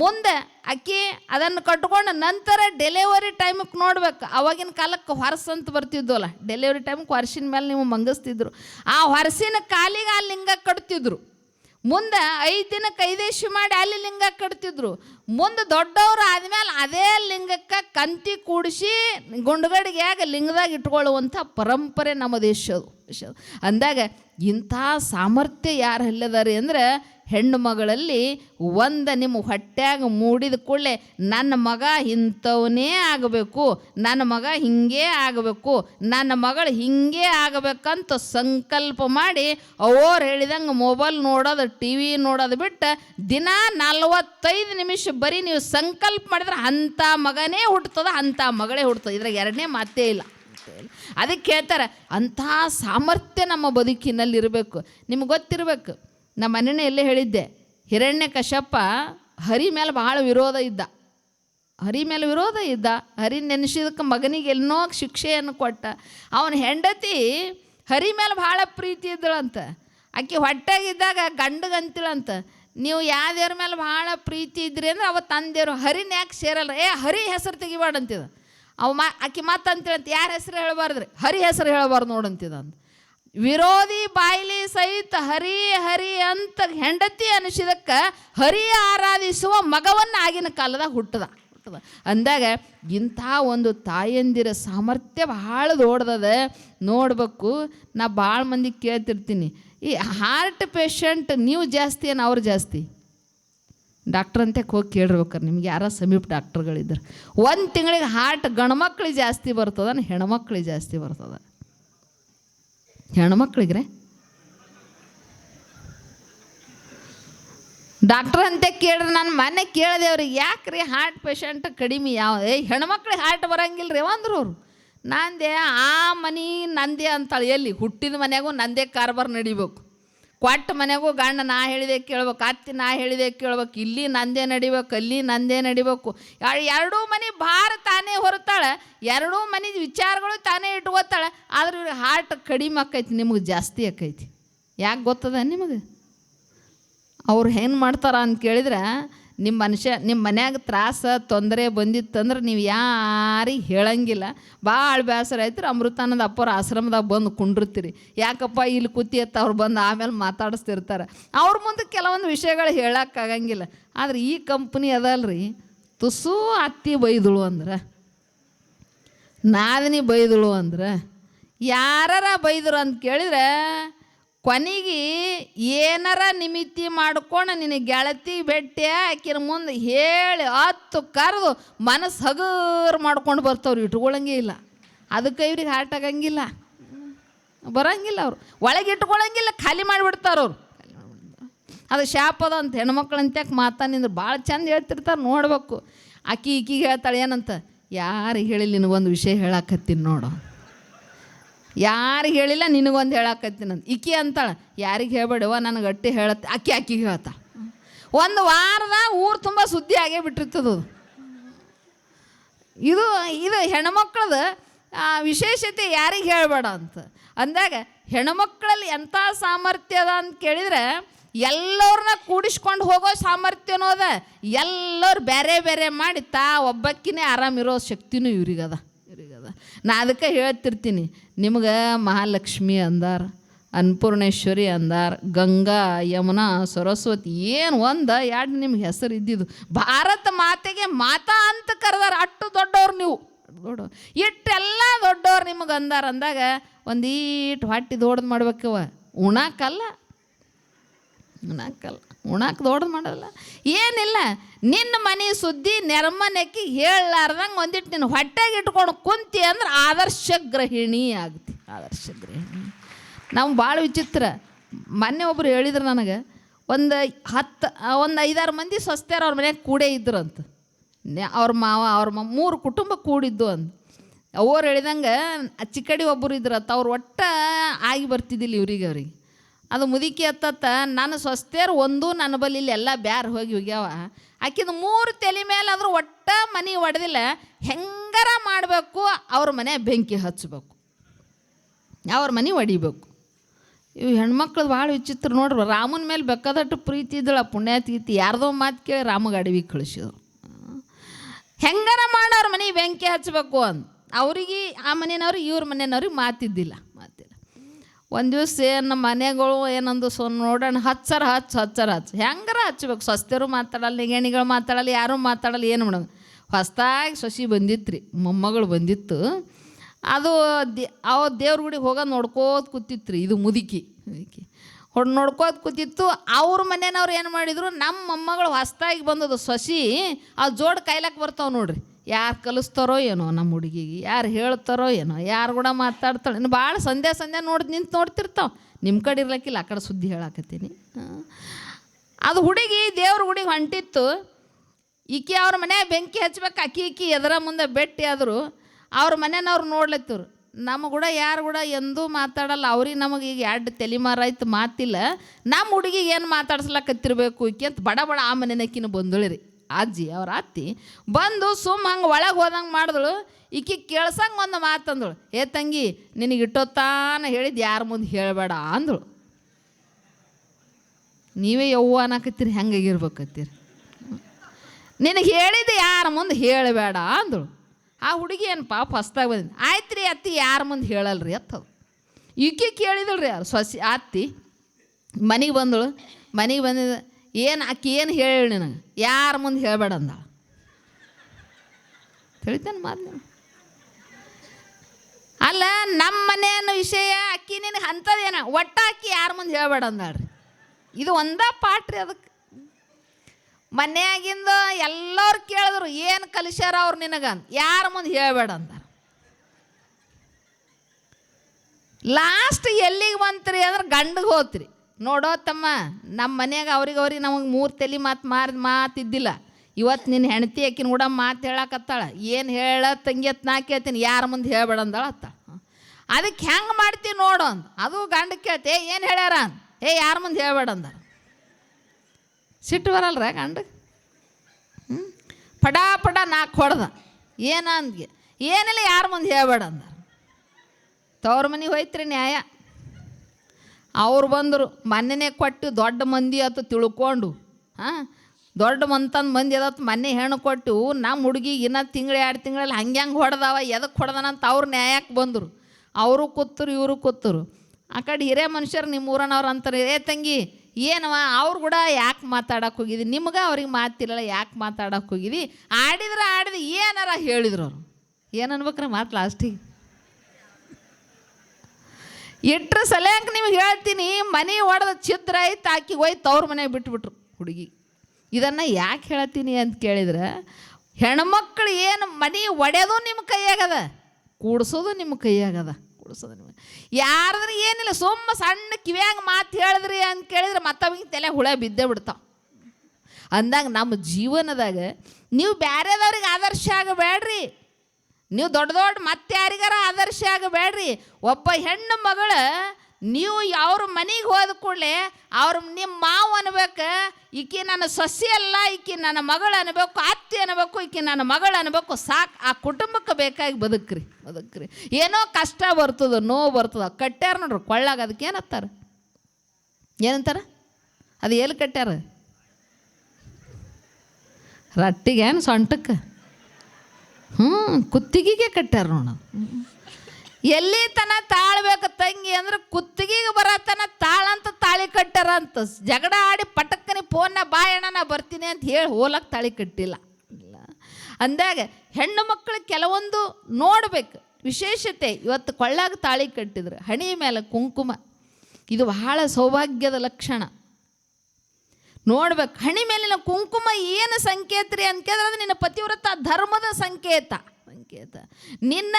ಮುಂದೆ ಅಕ್ಕಿ ಅದನ್ನು ಕಟ್ಕೊಂಡು ನಂತರ ಡೆಲಿವರಿ ಟೈಮಕ್ಕೆ ನೋಡ್ಬೇಕು. ಅವಾಗಿನ ಕಾಲಕ್ಕೆ ಹೊರಸ ಅಂತ ಬರ್ತಿದ್ವಲ್ಲ ಡೆಲಿವರಿ ಟೈಮ್ಗೆ ಹೊರಸಿನ ಮೇಲೆ ನೀವು ಮಂಗಿಸ್ತಿದ್ರು. ಆ ಹೊರಸಿನ ಕಾಲಿಗೆ ಆ ಲಿಂಗ ಕಟ್ತಿದ್ರು. ಮುಂದೆ ಐದು ದಿನಕ್ಕೆ ಕೈದೇಶಿ ಮಾಡಿ ಅಲ್ಲಿ ಲಿಂಗ ಕಟ್ತಿದ್ರು. ಮುಂದೆ ದೊಡ್ಡವರು ಆದಮೇಲೆ ಅದೇ ಲಿಂಗಕ್ಕೆ ಕಂತಿ ಕೂಡಿಸಿ ಗುಂಡುಗಡಿಗೆಯಾಗ ಲಿಂಗದಾಗ ಇಟ್ಕೊಳ್ಳುವಂಥ ಪರಂಪರೆ ನಮ್ಮ ದೇಶದ. ಅಂದಾಗ ಇಂಥ ಸಾಮರ್ಥ್ಯ ಯಾರು ಹಲ್ಲಿದ್ದಾರೆ ಅಂದ್ರೆ ಹೆಣ್ಣು ಮಗಳಲ್ಲಿ ಒಂದು ನಿಮ್ಮ ಹೊಟ್ಯಾಗ ಮೂಡಿದ ಕೂಡಲೇ ನನ್ನ ಮಗ ಇಂಥವನೇ ಆಗಬೇಕು, ನನ್ನ ಮಗ ಹಿಂಗೇ ಆಗಬೇಕು, ನನ್ನ ಮಗಳು ಹಿಂಗೇ ಆಗಬೇಕಂತ ಸಂಕಲ್ಪ ಮಾಡಿ ಅವ್ರು ಹೇಳಿದಂಗೆ ಮೊಬೈಲ್ ನೋಡೋದು ಟಿ ವಿ ನೋಡೋದು ಬಿಟ್ಟು ದಿನ ನಲ್ವತ್ತೈದು ನಿಮಿಷ ಬರೀ ನೀವು ಸಂಕಲ್ಪ ಮಾಡಿದ್ರೆ ಅಂಥ ಮಗನೇ ಹುಟ್ತದ, ಅಂಥ ಮಗಳೇ ಹುಡ್ತದೆ ಇದ್ರಾಗ ಎರಡನೇ ಮಾತೇ ಇಲ್ಲ. ಅದಕ್ಕೆ ಹೇಳ್ತಾರೆ ಅಂಥ ಸಾಮರ್ಥ್ಯ ನಮ್ಮ ಬದುಕಿನಲ್ಲಿ ಇರಬೇಕು ನಿಮ್ಗೆ ಗೊತ್ತಿರಬೇಕು ನಮ್ಮ ಮನೆಯೇ ಎಲ್ಲೇ ಹೇಳಿದ್ದೆ, ಹಿರಣ್ಯ ಕಶ್ಯಪ ಹರಿ ಮೇಲೆ ಭಾಳ ವಿರೋಧ ಇದ್ದ. ಹರಿ ಮೇಲೆ ವಿರೋಧ ಇದ್ದ, ಹರಿ ನೆನೆಸಿದಕ್ಕೆ ಮಗನಿಗೆ ಎಲ್ಲೋ ಶಿಕ್ಷೆಯನ್ನು ಕೊಟ್ಟ. ಅವನ ಹೆಂಡತಿ ಹರಿ ಮೇಲೆ ಭಾಳ ಪ್ರೀತಿ ಇದ್ದಳಂತ ಆಕೆ ಹೊಟ್ಟೆಗಿದ್ದಾಗ ಗಂಡಗಂತಿಳಂತ, ನೀವು ಯಾವ ದೇವ್ರ ಮೇಲೆ ಭಾಳ ಪ್ರೀತಿ ಇದ್ರಿ ಅಂದ್ರೆ ಅವ ತಂದೇವ್ರು ಹರಿನ ಯಾಕೆ ಸೇರಲ್ಲ ಏ, ಹರಿ ಹೆಸರು ತೆಗಿಬಾರ್ದು ಅಂತಿದ ಅವ ಮಾ, ಆಕೆ ಮತ್ತೆ ಅಂತೇಳಂತ ಯಾರ ಹೆಸರು ಹೇಳಬಾರ್ದ್ರಿ? ಹರಿ ಹೆಸರು ಹೇಳಬಾರ್ದು ನೋಡಂತಿದಂದು ವಿರೋಧಿ ಬಾಯಿಲಿ ಸಹಿತ ಹರಿ ಹರಿ ಅಂತ ಹೆಂಡತಿ ಅನಿಸಿದಕ್ಕೆ ಹರಿ ಆರಾಧಿಸುವ ಮಗವನ್ನು ಆಗಿನ ಕಾಲದಾಗ ಹುಟ್ಟದ. ಹುಟ್ಟದ. ಅಂದಾಗ ಇಂಥ ಒಂದು ತಾಯಂದಿರ ಸಾಮರ್ಥ್ಯ ಭಾಳ ದೊಡ್ಡದ ನೋಡ್ಬೇಕು, ನಾ ಭಾಳ ಮಂದಿ ಕೇಳ್ತಿರ್ತೀನಿ. ಈ ಹಾರ್ಟ್ ಪೇಷಂಟ್ ನೀವು ಜಾಸ್ತಿ ಏನು ಅವ್ರು ಜಾಸ್ತಿ? ಡಾಕ್ಟ್ರ್ ಅಂತ ಹೋಗಿ ಕೇಳಿರ್ಬೇಕಾರೆ. ನಿಮ್ಗೆ ಯಾರ ಸಮೀಪ ಡಾಕ್ಟ್ರುಗಳಿದ್ರೆ ಒಂದು ತಿಂಗಳಿಗೆ ಹಾರ್ಟ್ ಗಂಡ್ಮಕ್ಳಿಗೆ ಜಾಸ್ತಿ ಬರ್ತದ ಹೆಣ್ಮಕ್ಳಿಗೆ ಜಾಸ್ತಿ ಬರ್ತದ. ಹೆಣ್ಮಕ್ಳಿಗ್ರೆ? ಡಾಕ್ಟ್ರ್ ಅಂತ ಕೇಳಿದ್ರೆ ನಾನು ಮೊನ್ನೆ ಕೇಳಿದೆ ಅವ್ರಿಗೆ ಯಾಕೆ ರೀ ಹಾರ್ಟ್ ಪೇಷಂಟ್ ಕಡಿಮೆ ಯಾವ, ಏ ಹೆಣ್ಮಕ್ಳಿಗೆ ಹಾರ್ಟ್ ಬರಂಗಿಲ್ಲ ರೀ ಅಂದ್ರು ಅವರು. ನಂದೆ ಆ ಮನೆ ನಂದೆ ಅಂತಾಳೆ, ಎಲ್ಲಿ ಹುಟ್ಟಿದ ಮನೆಯಾಗೂ ನಂದೇ ಕಾರ್ಬಾರ್ ನಡಿಬೇಕು. ಕೊಟ್ಟ ಮನೆಗೂ ಗಂಡ ನಾ ಹೇಳಿದೆ ಕೇಳ್ಬೇಕು, ಅತ್ತಿ ನಾ ಹೇಳಿದೆ ಕೇಳ್ಬೇಕು, ಇಲ್ಲಿ ನಂದೇ ನಡಿಬೇಕು, ಅಲ್ಲಿ ನಂದೇ ನಡಿಬೇಕು. ಎರಡೂ ಮನೆ ಭಾರ ತಾನೇ ಹೊರತಾಳೆ, ಎರಡೂ ಮನೆ ವಿಚಾರಗಳು ತಾನೇ ಇಟ್ಕೋತಾಳೆ, ಆದ್ರೆ ಇವ್ರಿಗೆ ಹಾರ್ಟ್ ಕಡಿಮೆ ಆಕೈತಿ, ನಿಮಗೆ ಜಾಸ್ತಿ ಆಕೈತಿ. ಯಾಕೆ ಗೊತ್ತದ ನಿಮಗೆ? ಅವ್ರು ಏನು ಮಾಡ್ತಾರ ಅಂತ ಕೇಳಿದ್ರೆ ನಿಮ್ಮ ಮನುಷ್ಯ ನಿಮ್ಮ ಮನ್ಯಾಗ ತ್ರಾಸ, ತೊಂದರೆ ಬಂದಿತ್ತಂದ್ರೆ ನೀವು ಯಾರಿಗೆ ಹೇಳಂಗಿಲ್ಲ. ಭಾಳ ಬೇಸರ ಆಯ್ತು ಅಮೃತಾನಂದ ಅಪ್ಪರ ಆಶ್ರಮದಾಗ ಬಂದು ಕುಂಡಿರ್ತೀರಿ. ಯಾಕಪ್ಪ ಇಲ್ಲಿ ಕೂತಿ ಅಂತ ಅವ್ರು ಬಂದು ಆಮೇಲೆ ಮಾತಾಡಿಸ್ತಿರ್ತಾರೆ. ಅವ್ರ ಮುಂದೆ ಕೆಲವೊಂದು ವಿಷಯಗಳು ಹೇಳೋಕ್ಕಾಗಂಗಿಲ್ಲ ಆದ್ರೆ ಈ ಕಂಪ್ನಿ ಅದಲ್ರಿ. ತುಸು ಅತ್ತಿ ಬೈದಳು ಅಂದ್ರೆ, ನಾದಿನಿ ಬೈದಳು ಅಂದ್ರೆ, ಯಾರಾರ ಬೈದರು ಅಂತ ಕೇಳಿದ್ರೆ ಕೊನೆಗೆ ಏನಾರ ನಿಮಿತಿ ಮಾಡ್ಕೊಂಡು ನಿನಗೆ ಗೆಳತಿ ಬೆಟ್ಟಿ ಆಕಿನ ಮುಂದೆ ಹೇಳಿ ಹತ್ತು ಕರೆದು ಮನಸ್ಸು ಹಗರ್ ಮಾಡ್ಕೊಂಡು ಬರ್ತಾವ್ರಿ ಇಟ್ಕೊಳ್ಳಂಗೆ ಇಲ್ಲ. ಅದಕ್ಕೆ ಇವ್ರಿಗೆ ಹಾರ್ಟ್ ಆಗಂಗಿಲ್ಲ. ಬರಂಗಿಲ್ಲ ಅವರು. ಒಳಗೆ ಇಟ್ಕೊಳ್ಳಂಗಿಲ್ಲ ಖಾಲಿ ಮಾಡಿಬಿಡ್ತಾರವ್ರು ಅದು ಶಾಪದ ಅಂತ ಹೆಣ್ಮಕ್ಳು ಅಂತ್ಯಾಕೆ ಮಾತಾನಿಂದ್ರೆ ಭಾಳ ಚಂದ ಹೇಳ್ತಿರ್ತಾರೆ, ನೋಡ್ಬೇಕು. ಆಕಿ ಈಕಿಗೆ ಹೇಳ್ತಾಳೆ ಏನಂತ, ಯಾರು ಹೇಳಿಲ್ಲ ನಿನಗೊಂದು ವಿಷಯ ಹೇಳಾಕತ್ತೀನಿ ನೋಡು. ಯಾರಿಗೆ ಹೇಳಿಲ್ಲ ನಿನಗೊಂದು ಹೇಳಾಕತ್ತೀನಿ ಇಕ್ಕಿ ಅಂತಾಳೆ, ಯಾರಿಗೆ ಹೇಳ್ಬೇಡವ ನನಗೆ ಗಟ್ಟಿ ಹೇಳತ್ತೆ, ಅಕ್ಕಿ ಅಕ್ಕಿಗೆ ಹೇಳ್ತಾ. ಒಂದು ವಾರದಾಗ ಊರು ತುಂಬ ಸುದ್ದಿ ಆಗೇ ಬಿಟ್ಟಿರ್ತದು ಇದು ಇದು ಹೆಣ್ಮಕ್ಳದ ವಿಶೇಷತೆ ಯಾರಿಗೆ ಹೇಳಬೇಡ ಅಂತ. ಅಂದಾಗ, ಹೆಣ್ಮಕ್ಳಲ್ಲಿ ಎಂಥ ಸಾಮರ್ಥ್ಯ ಅದ ಅಂತ ಕೇಳಿದ್ರೆ ಎಲ್ಲರನ್ನ ಕೂಡಿಸ್ಕೊಂಡು ಹೋಗೋ ಸಾಮರ್ಥ್ಯನೂ ಅದ ಎಲ್ಲರೂ ಬೇರೆ ಬೇರೆ ಮಾಡಿ ತಾ ಒಬ್ಬಕ್ಕಿನೇ ಆರಾಮಿರೋ ಶಕ್ತಿನೂ ಇವ್ರಿಗದ. ನಾ ಅದಕ್ಕೆ ಹೇಳ್ತಿರ್ತೀನಿ. ನಿಮ್ಗೆ ಮಹಾಲಕ್ಷ್ಮಿ ಅಂದಾರ, ಅನ್ನಪೂರ್ಣೇಶ್ವರಿ ಅಂದಾರ, ಗಂಗಾ, ಯಮುನಾ, ಸರಸ್ವತಿ, ಏನು ಒಂದು ಎರಡು ನಿಮ್ಗೆ ಹೆಸರು ಇದ್ದಿದ್ದು. ಭಾರತ ಮಾತೆಗೆ ಮಾತಾ ಅಂತ ಕರೆದಾರ. ಅಟ್ಟು ದೊಡ್ಡವ್ರು ನೀವು. ದೊಡ್ಡ ಇಟ್ಟೆಲ್ಲ ದೊಡ್ಡವ್ರು ನಿಮಗೆ ಅಂದಾರ. ಅಂದಾಗ ಒಂದೀಟು ಹೊಟ್ಟಿ ದೊಡ್ದು ಮಾಡ್ಬೇಕವ ಉಣಾಕಲ್ಲ. ಉಣಾಕಲ್ಲ. ಉಣಾಕ ದೊಡ್ಡದು ಮಾಡಲ್ಲ. ಏನಿಲ್ಲ, ನಿನ್ನ ಮನೆ ಸುದ್ದಿ ನೆರಮನೆಕ್ಕಿ ಹೇಳಲಾರ್ದಂಗೆ ಒಂದಿಟ್ಟು ನಿನ್ನ ಹೊಟ್ಟೆಗೆ ಇಟ್ಕೊಂಡು ಕುಂತಿ ಅಂದ್ರೆ ಆದರ್ಶ ಗೃಹಿಣಿ ಆಗ್ತಿ. ಆದರ್ಶ ಗೃಹಿಣಿ. ನಾವು ಭಾಳ ವಿಚಿತ್ರ. ಮೊನ್ನೆ ಒಬ್ಬರು ಹೇಳಿದ್ರು ನನಗೆ, ಒಂದು ಹತ್ತು ಒಂದು ಐದಾರು ಮಂದಿ ಸ್ವಸ್ಥರು ಅವ್ರ ಮನ್ಯಾಗ ಕೂಡೇ ಇದ್ರು ಅಂತ. ಅವ್ರ ಮಾವ, ಅವ್ರ ಮ, ಮೂರು ಕುಟುಂಬ ಕೂಡಿದ್ದು ಅಂತ ಅವ್ರು ಹೇಳಿದಂಗೆ ಚಿಕ್ಕಡಿ ಒಬ್ಬರು ಇದ್ರಂತ, ಅವ್ರು ಒಟ್ಟ ಆಗಿ ಬರ್ತಿದ್ದಿಲ್ಲ ಇವ್ರಿಗೆ ಅವ್ರಿಗೆ. ಅದು ಮುದುಕಿ ಹತ್ತತ್ತ ನಾನು ಸ್ವಸ್ಥೇರು ಒಂದು ನನ್ನ ಬಲ್ಲಿ ಇಲ್ಲಿ, ಎಲ್ಲ ಬ್ಯಾರ್ ಹೋಗಿ ಹೋಗ್ಯಾವ ಆಕಿದ ಮೂರು ತಲೆ ಮೇಲೆ ಅದ್ರ ಒಟ್ಟ ಮನೆ ಒಡೆದಿಲ್ಲ, ಹೆಂಗಾರ ಮಾಡಬೇಕು, ಅವ್ರ ಮನೆ ಬೆಂಕಿ ಹಚ್ಚಬೇಕು. ಅವ್ರ ಮನೆ ಹೊಡಿಬೇಕು ಇವು ಹೆಣ್ಮಕ್ಳದ್ದು ಭಾಳ ವಿಚಿತ್ರ ನೋಡ್ರಿ, ರಾಮನ ಮೇಲೆ ಬೇಕಾದಟ್ಟು ಪ್ರೀತಿ ಇದ್ದಳ ಪುಣ್ಯಾತೀತಿ, ಯಾರ್ದೋ ಮಾತು ಕೇಳಿ ರಾಮಗೆ ಅಡವಿ ಕಳಿಸಿದ್ರು. ಹೆಂಗಾರ ಮಾಡೋರು ಮನೆ ಬೆಂಕಿ ಹಚ್ಚಬೇಕು ಅಂತ ಅವ್ರಿಗೆ ಆ ಮನೆಯವ್ರಿಗೆ ಇವ್ರ ಮನೆಯವ್ರಿಗೆ ಮಾತಿದ್ದಿಲ್ಲ ಮಾತಿಲ್ಲ ಒಂದು ದಿವಸ ಏನು ಮನೆಗಳು ಏನಂದು ಸೊ ನೋಡೋಣ ಹಚ್ಚರ ಹಚ್ಚು ಹಚ್ಚರ ಹಚ್ಚು ಹೆಂಗಾರ ಹಚ್ಬೇಕು? ಸ್ವಸ್ಥರು ಮಾತಾಡಲ್ಲ, ನಿಗಣಿಗಳು ಮಾತಾಡಲ್ಲ, ಯಾರೂ ಮಾತಾಡಲ್ಲ, ಏನು ಮಾಡೋದು? ಹೊಸ್ತಾಗಿ ಸೊಸಿ ಬಂದಿತ್ತು ರೀ ಮೊಮ್ಮಗಳು ಬಂದಿತ್ತು. ಅದು ದೇ, ಅವ ದೇವ್ರ ಗುಡಿಗೆ ಹೋಗೋದು ನೋಡ್ಕೋತ ಕೂತಿತ್ತು ರೀ ಇದು ಮುದುಕಿ ಮುದುಕಿ. ಹೊಡ್ ನೋಡ್ಕೋತ ಕೂತಿತ್ತು, ಅವ್ರ ಮನೆಯವ್ರು ಏನು ಮಾಡಿದ್ರು ನಮ್ಮ ಮೊಮ್ಮಗಳು ಹೊಸ್ತಾಗಿ ಬಂದದು ಸೊಸಿ, ಆ ಜೋಡ್ ಕಾಯ್ಲಕ್ಕೆ ಬರ್ತಾವೆ ನೋಡ್ರಿ. ಯಾರು ಕಲಿಸ್ತಾರೋ ಏನೋ ನಮ್ಮ ಹುಡುಗಿಗೆ, ಯಾರು ಹೇಳ್ತಾರೋ ಏನೋ, ಯಾರು ಕೂಡ ಮಾತಾಡ್ತಾಳೆ. ಇನ್ನು ಭಾಳ ಸಂಧ್ಯಾ ಸಂಧ್ಯಾ ನೋಡಿ ನಿಂತು ನೋಡ್ತಿರ್ತಾವೆ. ನಿಮ್ಮ ಕಡೆ ಇರ್ಲಕ್ಕಿಲ್ಲ, ಆ ಕಡೆ ಸುದ್ದಿ ಹೇಳಾಕತ್ತೀನಿ. ಅದು ಹುಡುಗಿ, ದೇವ್ರ ಹುಡುಗಿ ಹೊಂಟಿತ್ತು. ಈಕೆ ಅವ್ರ ಮನೆ ಬೆಂಕಿ ಹಚ್ಬೇಕು ಅಕ್ಕಿ ಇಕ್ಕಿ ಎದರ ಮುಂದೆ ಬೆಟ್ಟಿ ಆದರು. ಅವ್ರ ಮನೆಯವ್ರು ನೋಡ್ಲತ್ತರು. ನಮ್ಮ ಕೂಡ ಯಾರು ಕೂಡ ಎಂದೂ ಮಾತಾಡಲ್ಲ. ಅವ್ರಿಗೆ ನಮಗೆ ಈಗ ಎರಡು ತಲೆಮಾರ ಆಯ್ತು ಮಾತಿಲ್ಲ. ನಮ್ಮ ಹುಡುಗಿಗೆ ಏನು ಮಾತಾಡ್ಸ್ಲಕತ್ತಿರ್ಬೇಕು ಇಕ್ಕಿ ಅಂತ ಬಡ ಬಡ ಆ ಮನೆನಕ್ಕಿನ ಬಂದಳು ರೀ. ಅಜ್ಜಿ, ಅವ್ರ ಅತ್ತಿ ಬಂದು ಸುಮ್ಮ ಹಂಗೆ ಒಳಗೆ ಹೋದಂಗೆ ಮಾಡಿದಳು. ಈಕಿ ಕೇಳ್ಸಂಗೆ ಒಂದು ಮಾತಂದಳು ಏ ತಂಗಿ ನಿನಗೆ ಇಟ್ಟೊತ್ತಾನ ಹೇಳಿದ್ದು ಯಾರ ಮುಂದೆ ಹೇಳಬೇಡ ಅಂದಳು. ನೀವೇ ಯವ್ವ ಅನ್ನಕತ್ತೀರಿ, ಹೆಂಗಾಗಿರ್ಬೇಕತ್ತೀರಿ? ನಿನಗೆ ಹೇಳಿದ್ದು ಯಾರ ಮುಂದೆ ಹೇಳಬೇಡ ಅಂದಳು. ಆ ಹುಡುಗಿ ಏನು ಪಾಪ ಹೊಸ್ದಾಗ ಬಂದಿದ್ದು ಆಯ್ತು ರೀ ಅತ್ತಿ, ಯಾರ ಮುಂದೆ ಹೇಳಲ್ರಿ? ಅತ್ತದು ಈಕೆ ಕೇಳಿದಳು ರೀ ಯಾರು ಸೊಸಿ, ಅತ್ತಿ ಮನೆಗೆ ಬಂದಳು. ಮನೆಗೆ ಬಂದಿದ್ದ ಏನು ಆಕಿ ಏನು ಹೇಳಿ ನಿನಗೆ ಯಾರ ಮುಂದೆ ಹೇಳಬೇಡ ಅಂದ? ತಿಳಿತಾನೆ ಮಾತು ಅಲ್ಲ ನಮ್ಮ ಮನೆಯನ್ನು ವಿಷಯ ಅಕ್ಕಿ ನಿನಗೆ ಅಂಥದ್ದೇನ ಒಟ್ಟ ಅಕ್ಕಿ ಯಾರ ಮುಂದೆ ಹೇಳಬೇಡ ಅಂದಾಳ್ರಿ? ಇದು ಒಂದೇ ಪಾಠ ರೀ ಅದಕ್ಕೆ ಮನೆಯಾಗಿಂದ ಎಲ್ಲರೂ ಕೇಳಿದ್ರು ಏನು ಕಲಿಸ್ಯಾರ ಅವ್ರು ನಿನಗ ಯಾರ ಮುಂದೆ ಹೇಳಬೇಡ ಅಂದಾರ? ಲಾಸ್ಟ್ ಎಲ್ಲಿಗೆ ಬಂತ್ರಿ ಅಂದ್ರೆ ಗಂಡಿಗೆ ಹೋತ್ರಿ. ನೋಡೋ ತಮ್ಮ ನಮ್ಮ ಮನೆಯಾಗ ಅವ್ರಿಗೆ ಅವ್ರಿಗೆ ನಮಗೆ ಮೂರು ತಲೆ ಮಾತು ಮಾರಿದ ಮಾತಿದ್ದಿಲ್ಲ. ಇವತ್ತು ನಿನ್ನ ಹೆಂಡತಿ ಆಕಿನ ಕೂಡ ಮಾತು ಹೇಳಕತ್ತಾಳ. ಏನು ಹೇಳ ತಂಗಿಯತ್ ನಾ ಕೇಳ್ತೀನಿ, ಯಾರ ಮುಂದೆ ಹೇಳ್ಬೇಡಂದಾಳ ಅತ್ತ. ಅದಕ್ಕೆ ಹೆಂಗೆ ಮಾಡ್ತೀವಿ ನೋಡು ಅಂದ. ಅದು ಗಂಡ ಕೇಳ್ತಿ, ಏ, ಏನು ಹೇಳ್ಯಾರ? ಅಂದ. ಏ, ಯಾರ ಮುಂದೆ ಹೇಳ್ಬೇಡಂದ ಸಿಟ್ಟು ಬರಲ್ರ ಗಂಡ? ಹ್ಞೂ ಪಡಾ, ಪಡ ನಾಲ್ಕು ಹೊಡೆದ. ಏನಂದ್ಗೆ ಏನಿಲ್ಲ, ಯಾರ ಮುಂದೆ ಹೇಳ್ಬೇಡ ಅಂದಾರ ತವ್ರ ಮನೆಗೆ ಹೋಯ್ತ್ರಿ ನ್ಯಾಯ. ಅವ್ರು ಬಂದರು, ಮೊನ್ನೆನೇ ಕೊಟ್ಟು ದೊಡ್ಡ ಮಂದಿ ಆತು ತಿಳ್ಕೊಂಡು, ಹಾಂ? ದೊಡ್ಡ ಮಂತಂದು ಮಂದಿ ಅದತ್ತು ಮೊನ್ನೆ ಹೆಣ್ಣು ಕೊಟ್ಟು ನಮ್ಮ ಹುಡುಗಿ ಇನ್ನೂ ತಿಂಗಳು, ಎರಡು ತಿಂಗಳಲ್ಲಿ ಹಂಗೆ ಹಂಗೆ ಹೊಡೆದವ ಎದಕ್ಕೆ ಹೊಡೆದನಂತ ಅವ್ರು ನ್ಯಾಯಕ್ಕೆ ಬಂದರು. ಅವರು ಕೂತರು, ಇವರು ಕೂತರು. ಆ ಕಡೆ ಹಿರೇ ಮನುಷ್ಯರು ನಿಮ್ಮ ಊರನವ್ರು ಅಂತಾರೆ, ಏ ತಂಗಿ ಏನವ ಅವ್ರು ಕೂಡ ಯಾಕೆ ಮಾತಾಡಕ್ಕೆ ಹೋಗಿದಿ? ನಿಮ್ಗೆ ಅವ್ರಿಗೆ ಮಾತಿಲ್ಲ ಯಾಕೆ ಮಾತಾಡಕ್ಕೆ ಹೋಗಿದ್ವಿ ಆಡಿದ್ರೆ ಆಡಿದ್ರೆ ಏನಾರ ಹೇಳಿದ್ರು ಅವರು. ಏನು ಅನ್ಬೇಕ್ರಿ ಮಾತು ಲಾಸ್ಟಿಗೆ ಇಟ್ರ ಸಲಹಂಗೆ ನಿಮ್ಗೆ ಹೇಳ್ತೀನಿ, ಮನೆ ಒಡೆದ ಚಿತ್ರ ಐತೆ ಆಕಿ ಹೋಯ್ತು ತವ್ರ ಮನೆಗೆ ಬಿಟ್ಬಿಟ್ರು ಹುಡುಗಿ. ಇದನ್ನು ಯಾಕೆ ಹೇಳ್ತೀನಿ ಅಂತ ಕೇಳಿದ್ರೆ, ಹೆಣ್ಮಕ್ಳು ಏನು ಮನೆ ಒಡೆಯೋದು ನಿಮ್ಮ ಕೈಯಾಗದ, ಕೂಡಿಸೋದು ನಿಮ್ಮ ಕೈಯಾಗದ, ಕೂಡಿಸೋದು ನಿಮ್ಮ ಯಾರಾದ್ರೂ ಏನಿಲ್ಲ, ಸುಮ್ಮ ಸಣ್ಣ ಕಿವ್ಯಾಗ ಮಾತು ಹೇಳಿದ್ರಿ ಅಂತ ಕೇಳಿದ್ರೆ ಮತ್ತವಿಗೆ ತಲೆ ಹುಳ ಬಿದ್ದೇ ಬಿಡ್ತಾವ. ಅಂದಾಗ ನಮ್ಮ ಜೀವನದಾಗ ನೀವು ಬೇರೆದವ್ರಿಗೆ ಆದರ್ಶ ಆಗಬೇಡ್ರಿ. ನೀವು ದೊಡ್ಡ ದೊಡ್ಡ ಮತ್ತೆ ಯಾರಿಗಾರ ಆದರ್ಶ ಆಗಬೇಡ್ರಿ. ಒಬ್ಬ ಹೆಣ್ಣು ಮಗಳು ನೀವು ಅವ್ರ ಮನೆಗೆ ಹೋದ ಕೂಡಲೇ ಅವ್ರ ನಿಮ್ಮ ಮಾವು ಅನ್ಬೇಕು, ಈಕಿ ನನ್ನ ಸೊಸೆ ಅಲ್ಲ, ಈಕಿ ನನ್ನ ಮಗಳು ಅನ್ಬೇಕು, ಅತ್ತೆ ಅನ್ಬೇಕು, ಈಕಿ ನನ್ನ ಮಗಳು ಅನ್ಬೇಕು, ಸಾಕು, ಆ ಕುಟುಂಬಕ್ಕೆ ಬೇಕಾಗಿ ಬದುಕ್ರಿ ಬದುಕ್ರಿ. ಏನೋ ಕಷ್ಟ ಬರ್ತದ, ನೋವು ಬರ್ತದೆ, ಕಟ್ಟ್ಯಾರ ನೋಡ್ರಿ, ಕೊಳ್ಳಾಗ ಅದಕ್ಕೆ ಏನಂತಾರೆ ಏನಂತಾರ? ಅದು ಎಲ್ಲಿ ಕಟ್ಟ್ಯಾರ? ರಟ್ಟಿಗೆ ಏನು ಸೊಂಟಕ್ಕೆ? ಹ್ಞೂ ಕುತ್ತಿಗೆಗೆ ಕಟ್ಟ್ಯಾರ ನೋಡ ಎಲ್ಲಿ ತನ ತಾಳ್ಬೇಕು ತಂಗಿ ಅಂದ್ರೆ ಕುತ್ತಿಗೆಗೆ ಬರತನ ತಾಳಂತ ತಾಳಿ ಕಟ್ಟಾರ ಅಂತ. ಜಗಳ ಆಡಿ ಪಟಕ್ಕನೆ ಫೋನ್ನ ಬಾಯಣ್ಣ ನಾ ಬರ್ತೀನಿ ಅಂತ ಹೇಳಿ ಹೋಲಕ್ಕೆ ತಾಳಿ ಕಟ್ಟಿಲ್ಲ. ಅಂದಾಗ ಹೆಣ್ಣು ಮಕ್ಕಳು ಕೆಲವೊಂದು ನೋಡ್ಬೇಕು. ವಿಶೇಷತೆ, ಇವತ್ತು ಕೊಳ್ಳಾಗ ತಾಳಿ ಕಟ್ಟಿದ್ರು. ಹಣಿ ಮೇಲೆ ಕುಂಕುಮ. ಇದು ಬಹಳ ಸೌಭಾಗ್ಯದ ಲಕ್ಷಣ. ನೋಡ್ಬೇಕು. ಹಣಿ ಮೇಲಿನ ಕುಂಕುಮ ಏನು ಸಂಕೇತ ರೀ ಅಂತ ಕೇಳಿದ್ರೆ ಅದು ನಿನ್ನ ಪತಿವ್ರತ ಧರ್ಮದ ಸಂಕೇತ. ಸಂಕೇತ. ನಿನ್ನ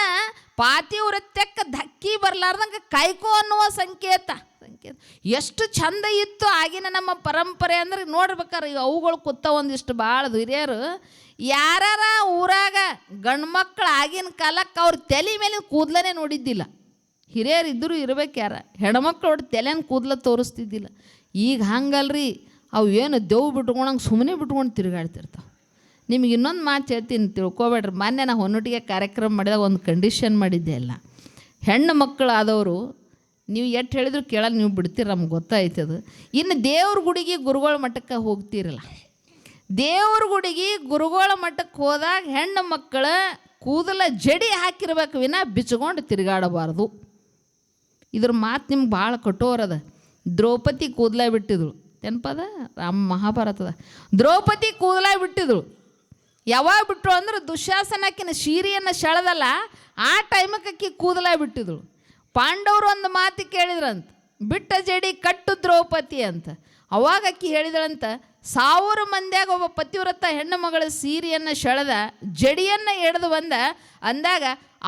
ಪಾತಿವ್ರತ್ಯಕ್ಕೆ ಧಕ್ಕಿ ಬರಲಾರ್ದಂಗೆ ಕೈಕೋ ಅನ್ನುವ ಸಂಕೇತ. ಸಂಕೇತ. ಎಷ್ಟು ಚಂದ ಇತ್ತು ಆಗಿನ ನಮ್ಮ ಪರಂಪರೆ ಅಂದ್ರೆ ನೋಡ್ಬೇಕಾರೆ ಈಗ ಅವುಗಳು ಕೂತ ಒಂದಿಷ್ಟು ಭಾಳ ಹಿರಿಯರು. ಯಾರ ಊರಾಗ ಗಂಡು ಮಕ್ಕಳು ಆಗಿನ ಕಾಲಕ್ಕೆ ಅವ್ರ ತಲೆ ಮೇಲೆ ಕೂದಲನೇ ನೋಡಿದ್ದಿಲ್ಲ. ಹಿರಿಯರು ಇದ್ದರೂ ಇರ್ಬೇಕು ಯಾರ. ಹೆಣ್ಮಕ್ಳು ಒಟ್ಟು ತಲೆನ ಕೂದಲ ತೋರಿಸ್ತಿದ್ದಿಲ್ಲ. ಈಗ ಹಂಗಲ್ರಿ. ಅವು ಏನು ದೇವ್ ಬಿಟ್ಕೊಂಡಂಗೆ ಸುಮ್ಮನೆ ಬಿಟ್ಕೊಂಡು ತಿರುಗಾಡ್ತಿರ್ತಾವೆ. ನಿಮಗೆ ಇನ್ನೊಂದು ಮಾತು ಹೇಳ್ತೀನಿ, ತಿಳ್ಕೊಬೇಡ್ರಿ. ಮೊನ್ನೆ ನಾ ಹೊನ್ನೊಟ್ಟಿಗೆ ಕಾರ್ಯಕ್ರಮ ಮಾಡಿದಾಗ ಒಂದು ಕಂಡೀಷನ್ ಮಾಡಿದ್ದೆ ಅಲ್ಲ. ಹೆಣ್ಣು ಮಕ್ಕಳು ಆದವರು ನೀವು ಎಷ್ಟು ಹೇಳಿದ್ರು ಕೇಳಲ್ಲ, ನೀವು ಬಿಡ್ತೀರ, ನಮ್ಗೆ ಗೊತ್ತಾಯ್ತದು ಇನ್ನು ದೇವ್ರ ಗುಡಿಗೆ ಗುರುಗಳ ಮಠಕ್ಕೆ ಹೋಗ್ತೀರಲ್ಲ. ದೇವ್ರ ಗುಡಿಗೆ ಗುರುಗಳ ಮಠಕ್ಕೆ ಹೋದಾಗ ಹೆಣ್ಣು ಮಕ್ಕಳ ಕೂದಲ ಜಡಿ ಹಾಕಿರ್ಬೇಕು ವಿನ ಬಿಚ್ಕೊಂಡು ತಿರುಗಾಡಬಾರ್ದು. ಇದ್ರ ಮಾತು ನಿಮ್ಗೆ ಭಾಳ ಕಠೋರದ ದ್ರೌಪದಿ ಕೂದಲ ಬಿಟ್ಟಿದ್ರು ನೆನಪದ ರಾಮ ಮಹಾಭಾರತದ ದ್ರೌಪದಿ ಕೂದಲ ಬಿಟ್ಟಿದ್ರು ಯಾವಾಗ ಬಿಟ್ಟರು ಅಂದ್ರೆ ದುಶ್ಯಾಸನಕ್ಕಿನ ಶೀರಿಯನ್ನು ಸೆಳೆದಲ್ಲ ಆ ಟೈಮಕ್ಕೆ ಅಕ್ಕಿ ಕೂದಲ ಬಿಟ್ಟಿದ್ರು ಪಾಂಡವರು ಒಂದು ಮಾತು ಕೇಳಿದ್ರಂತ, ಬಿಟ್ಟ ಜಡಿ ಕಟ್ಟು ದ್ರೌಪದಿ ಅಂತ. ಅವಾಗ ಅಕ್ಕಿ ಹೇಳಿದಳಂತ ಸಾವಿರ ಮಂದಿಯಾಗ ಒಬ್ಬ ಪತಿವ್ರತ ಹೆಣ್ಣು ಮಗಳ ಸೀರೆಯನ್ನು ಸೆಳೆದ ಜಡಿಯನ್ನು ಎಳೆದು ಬಂದ, ಅಂದಾಗ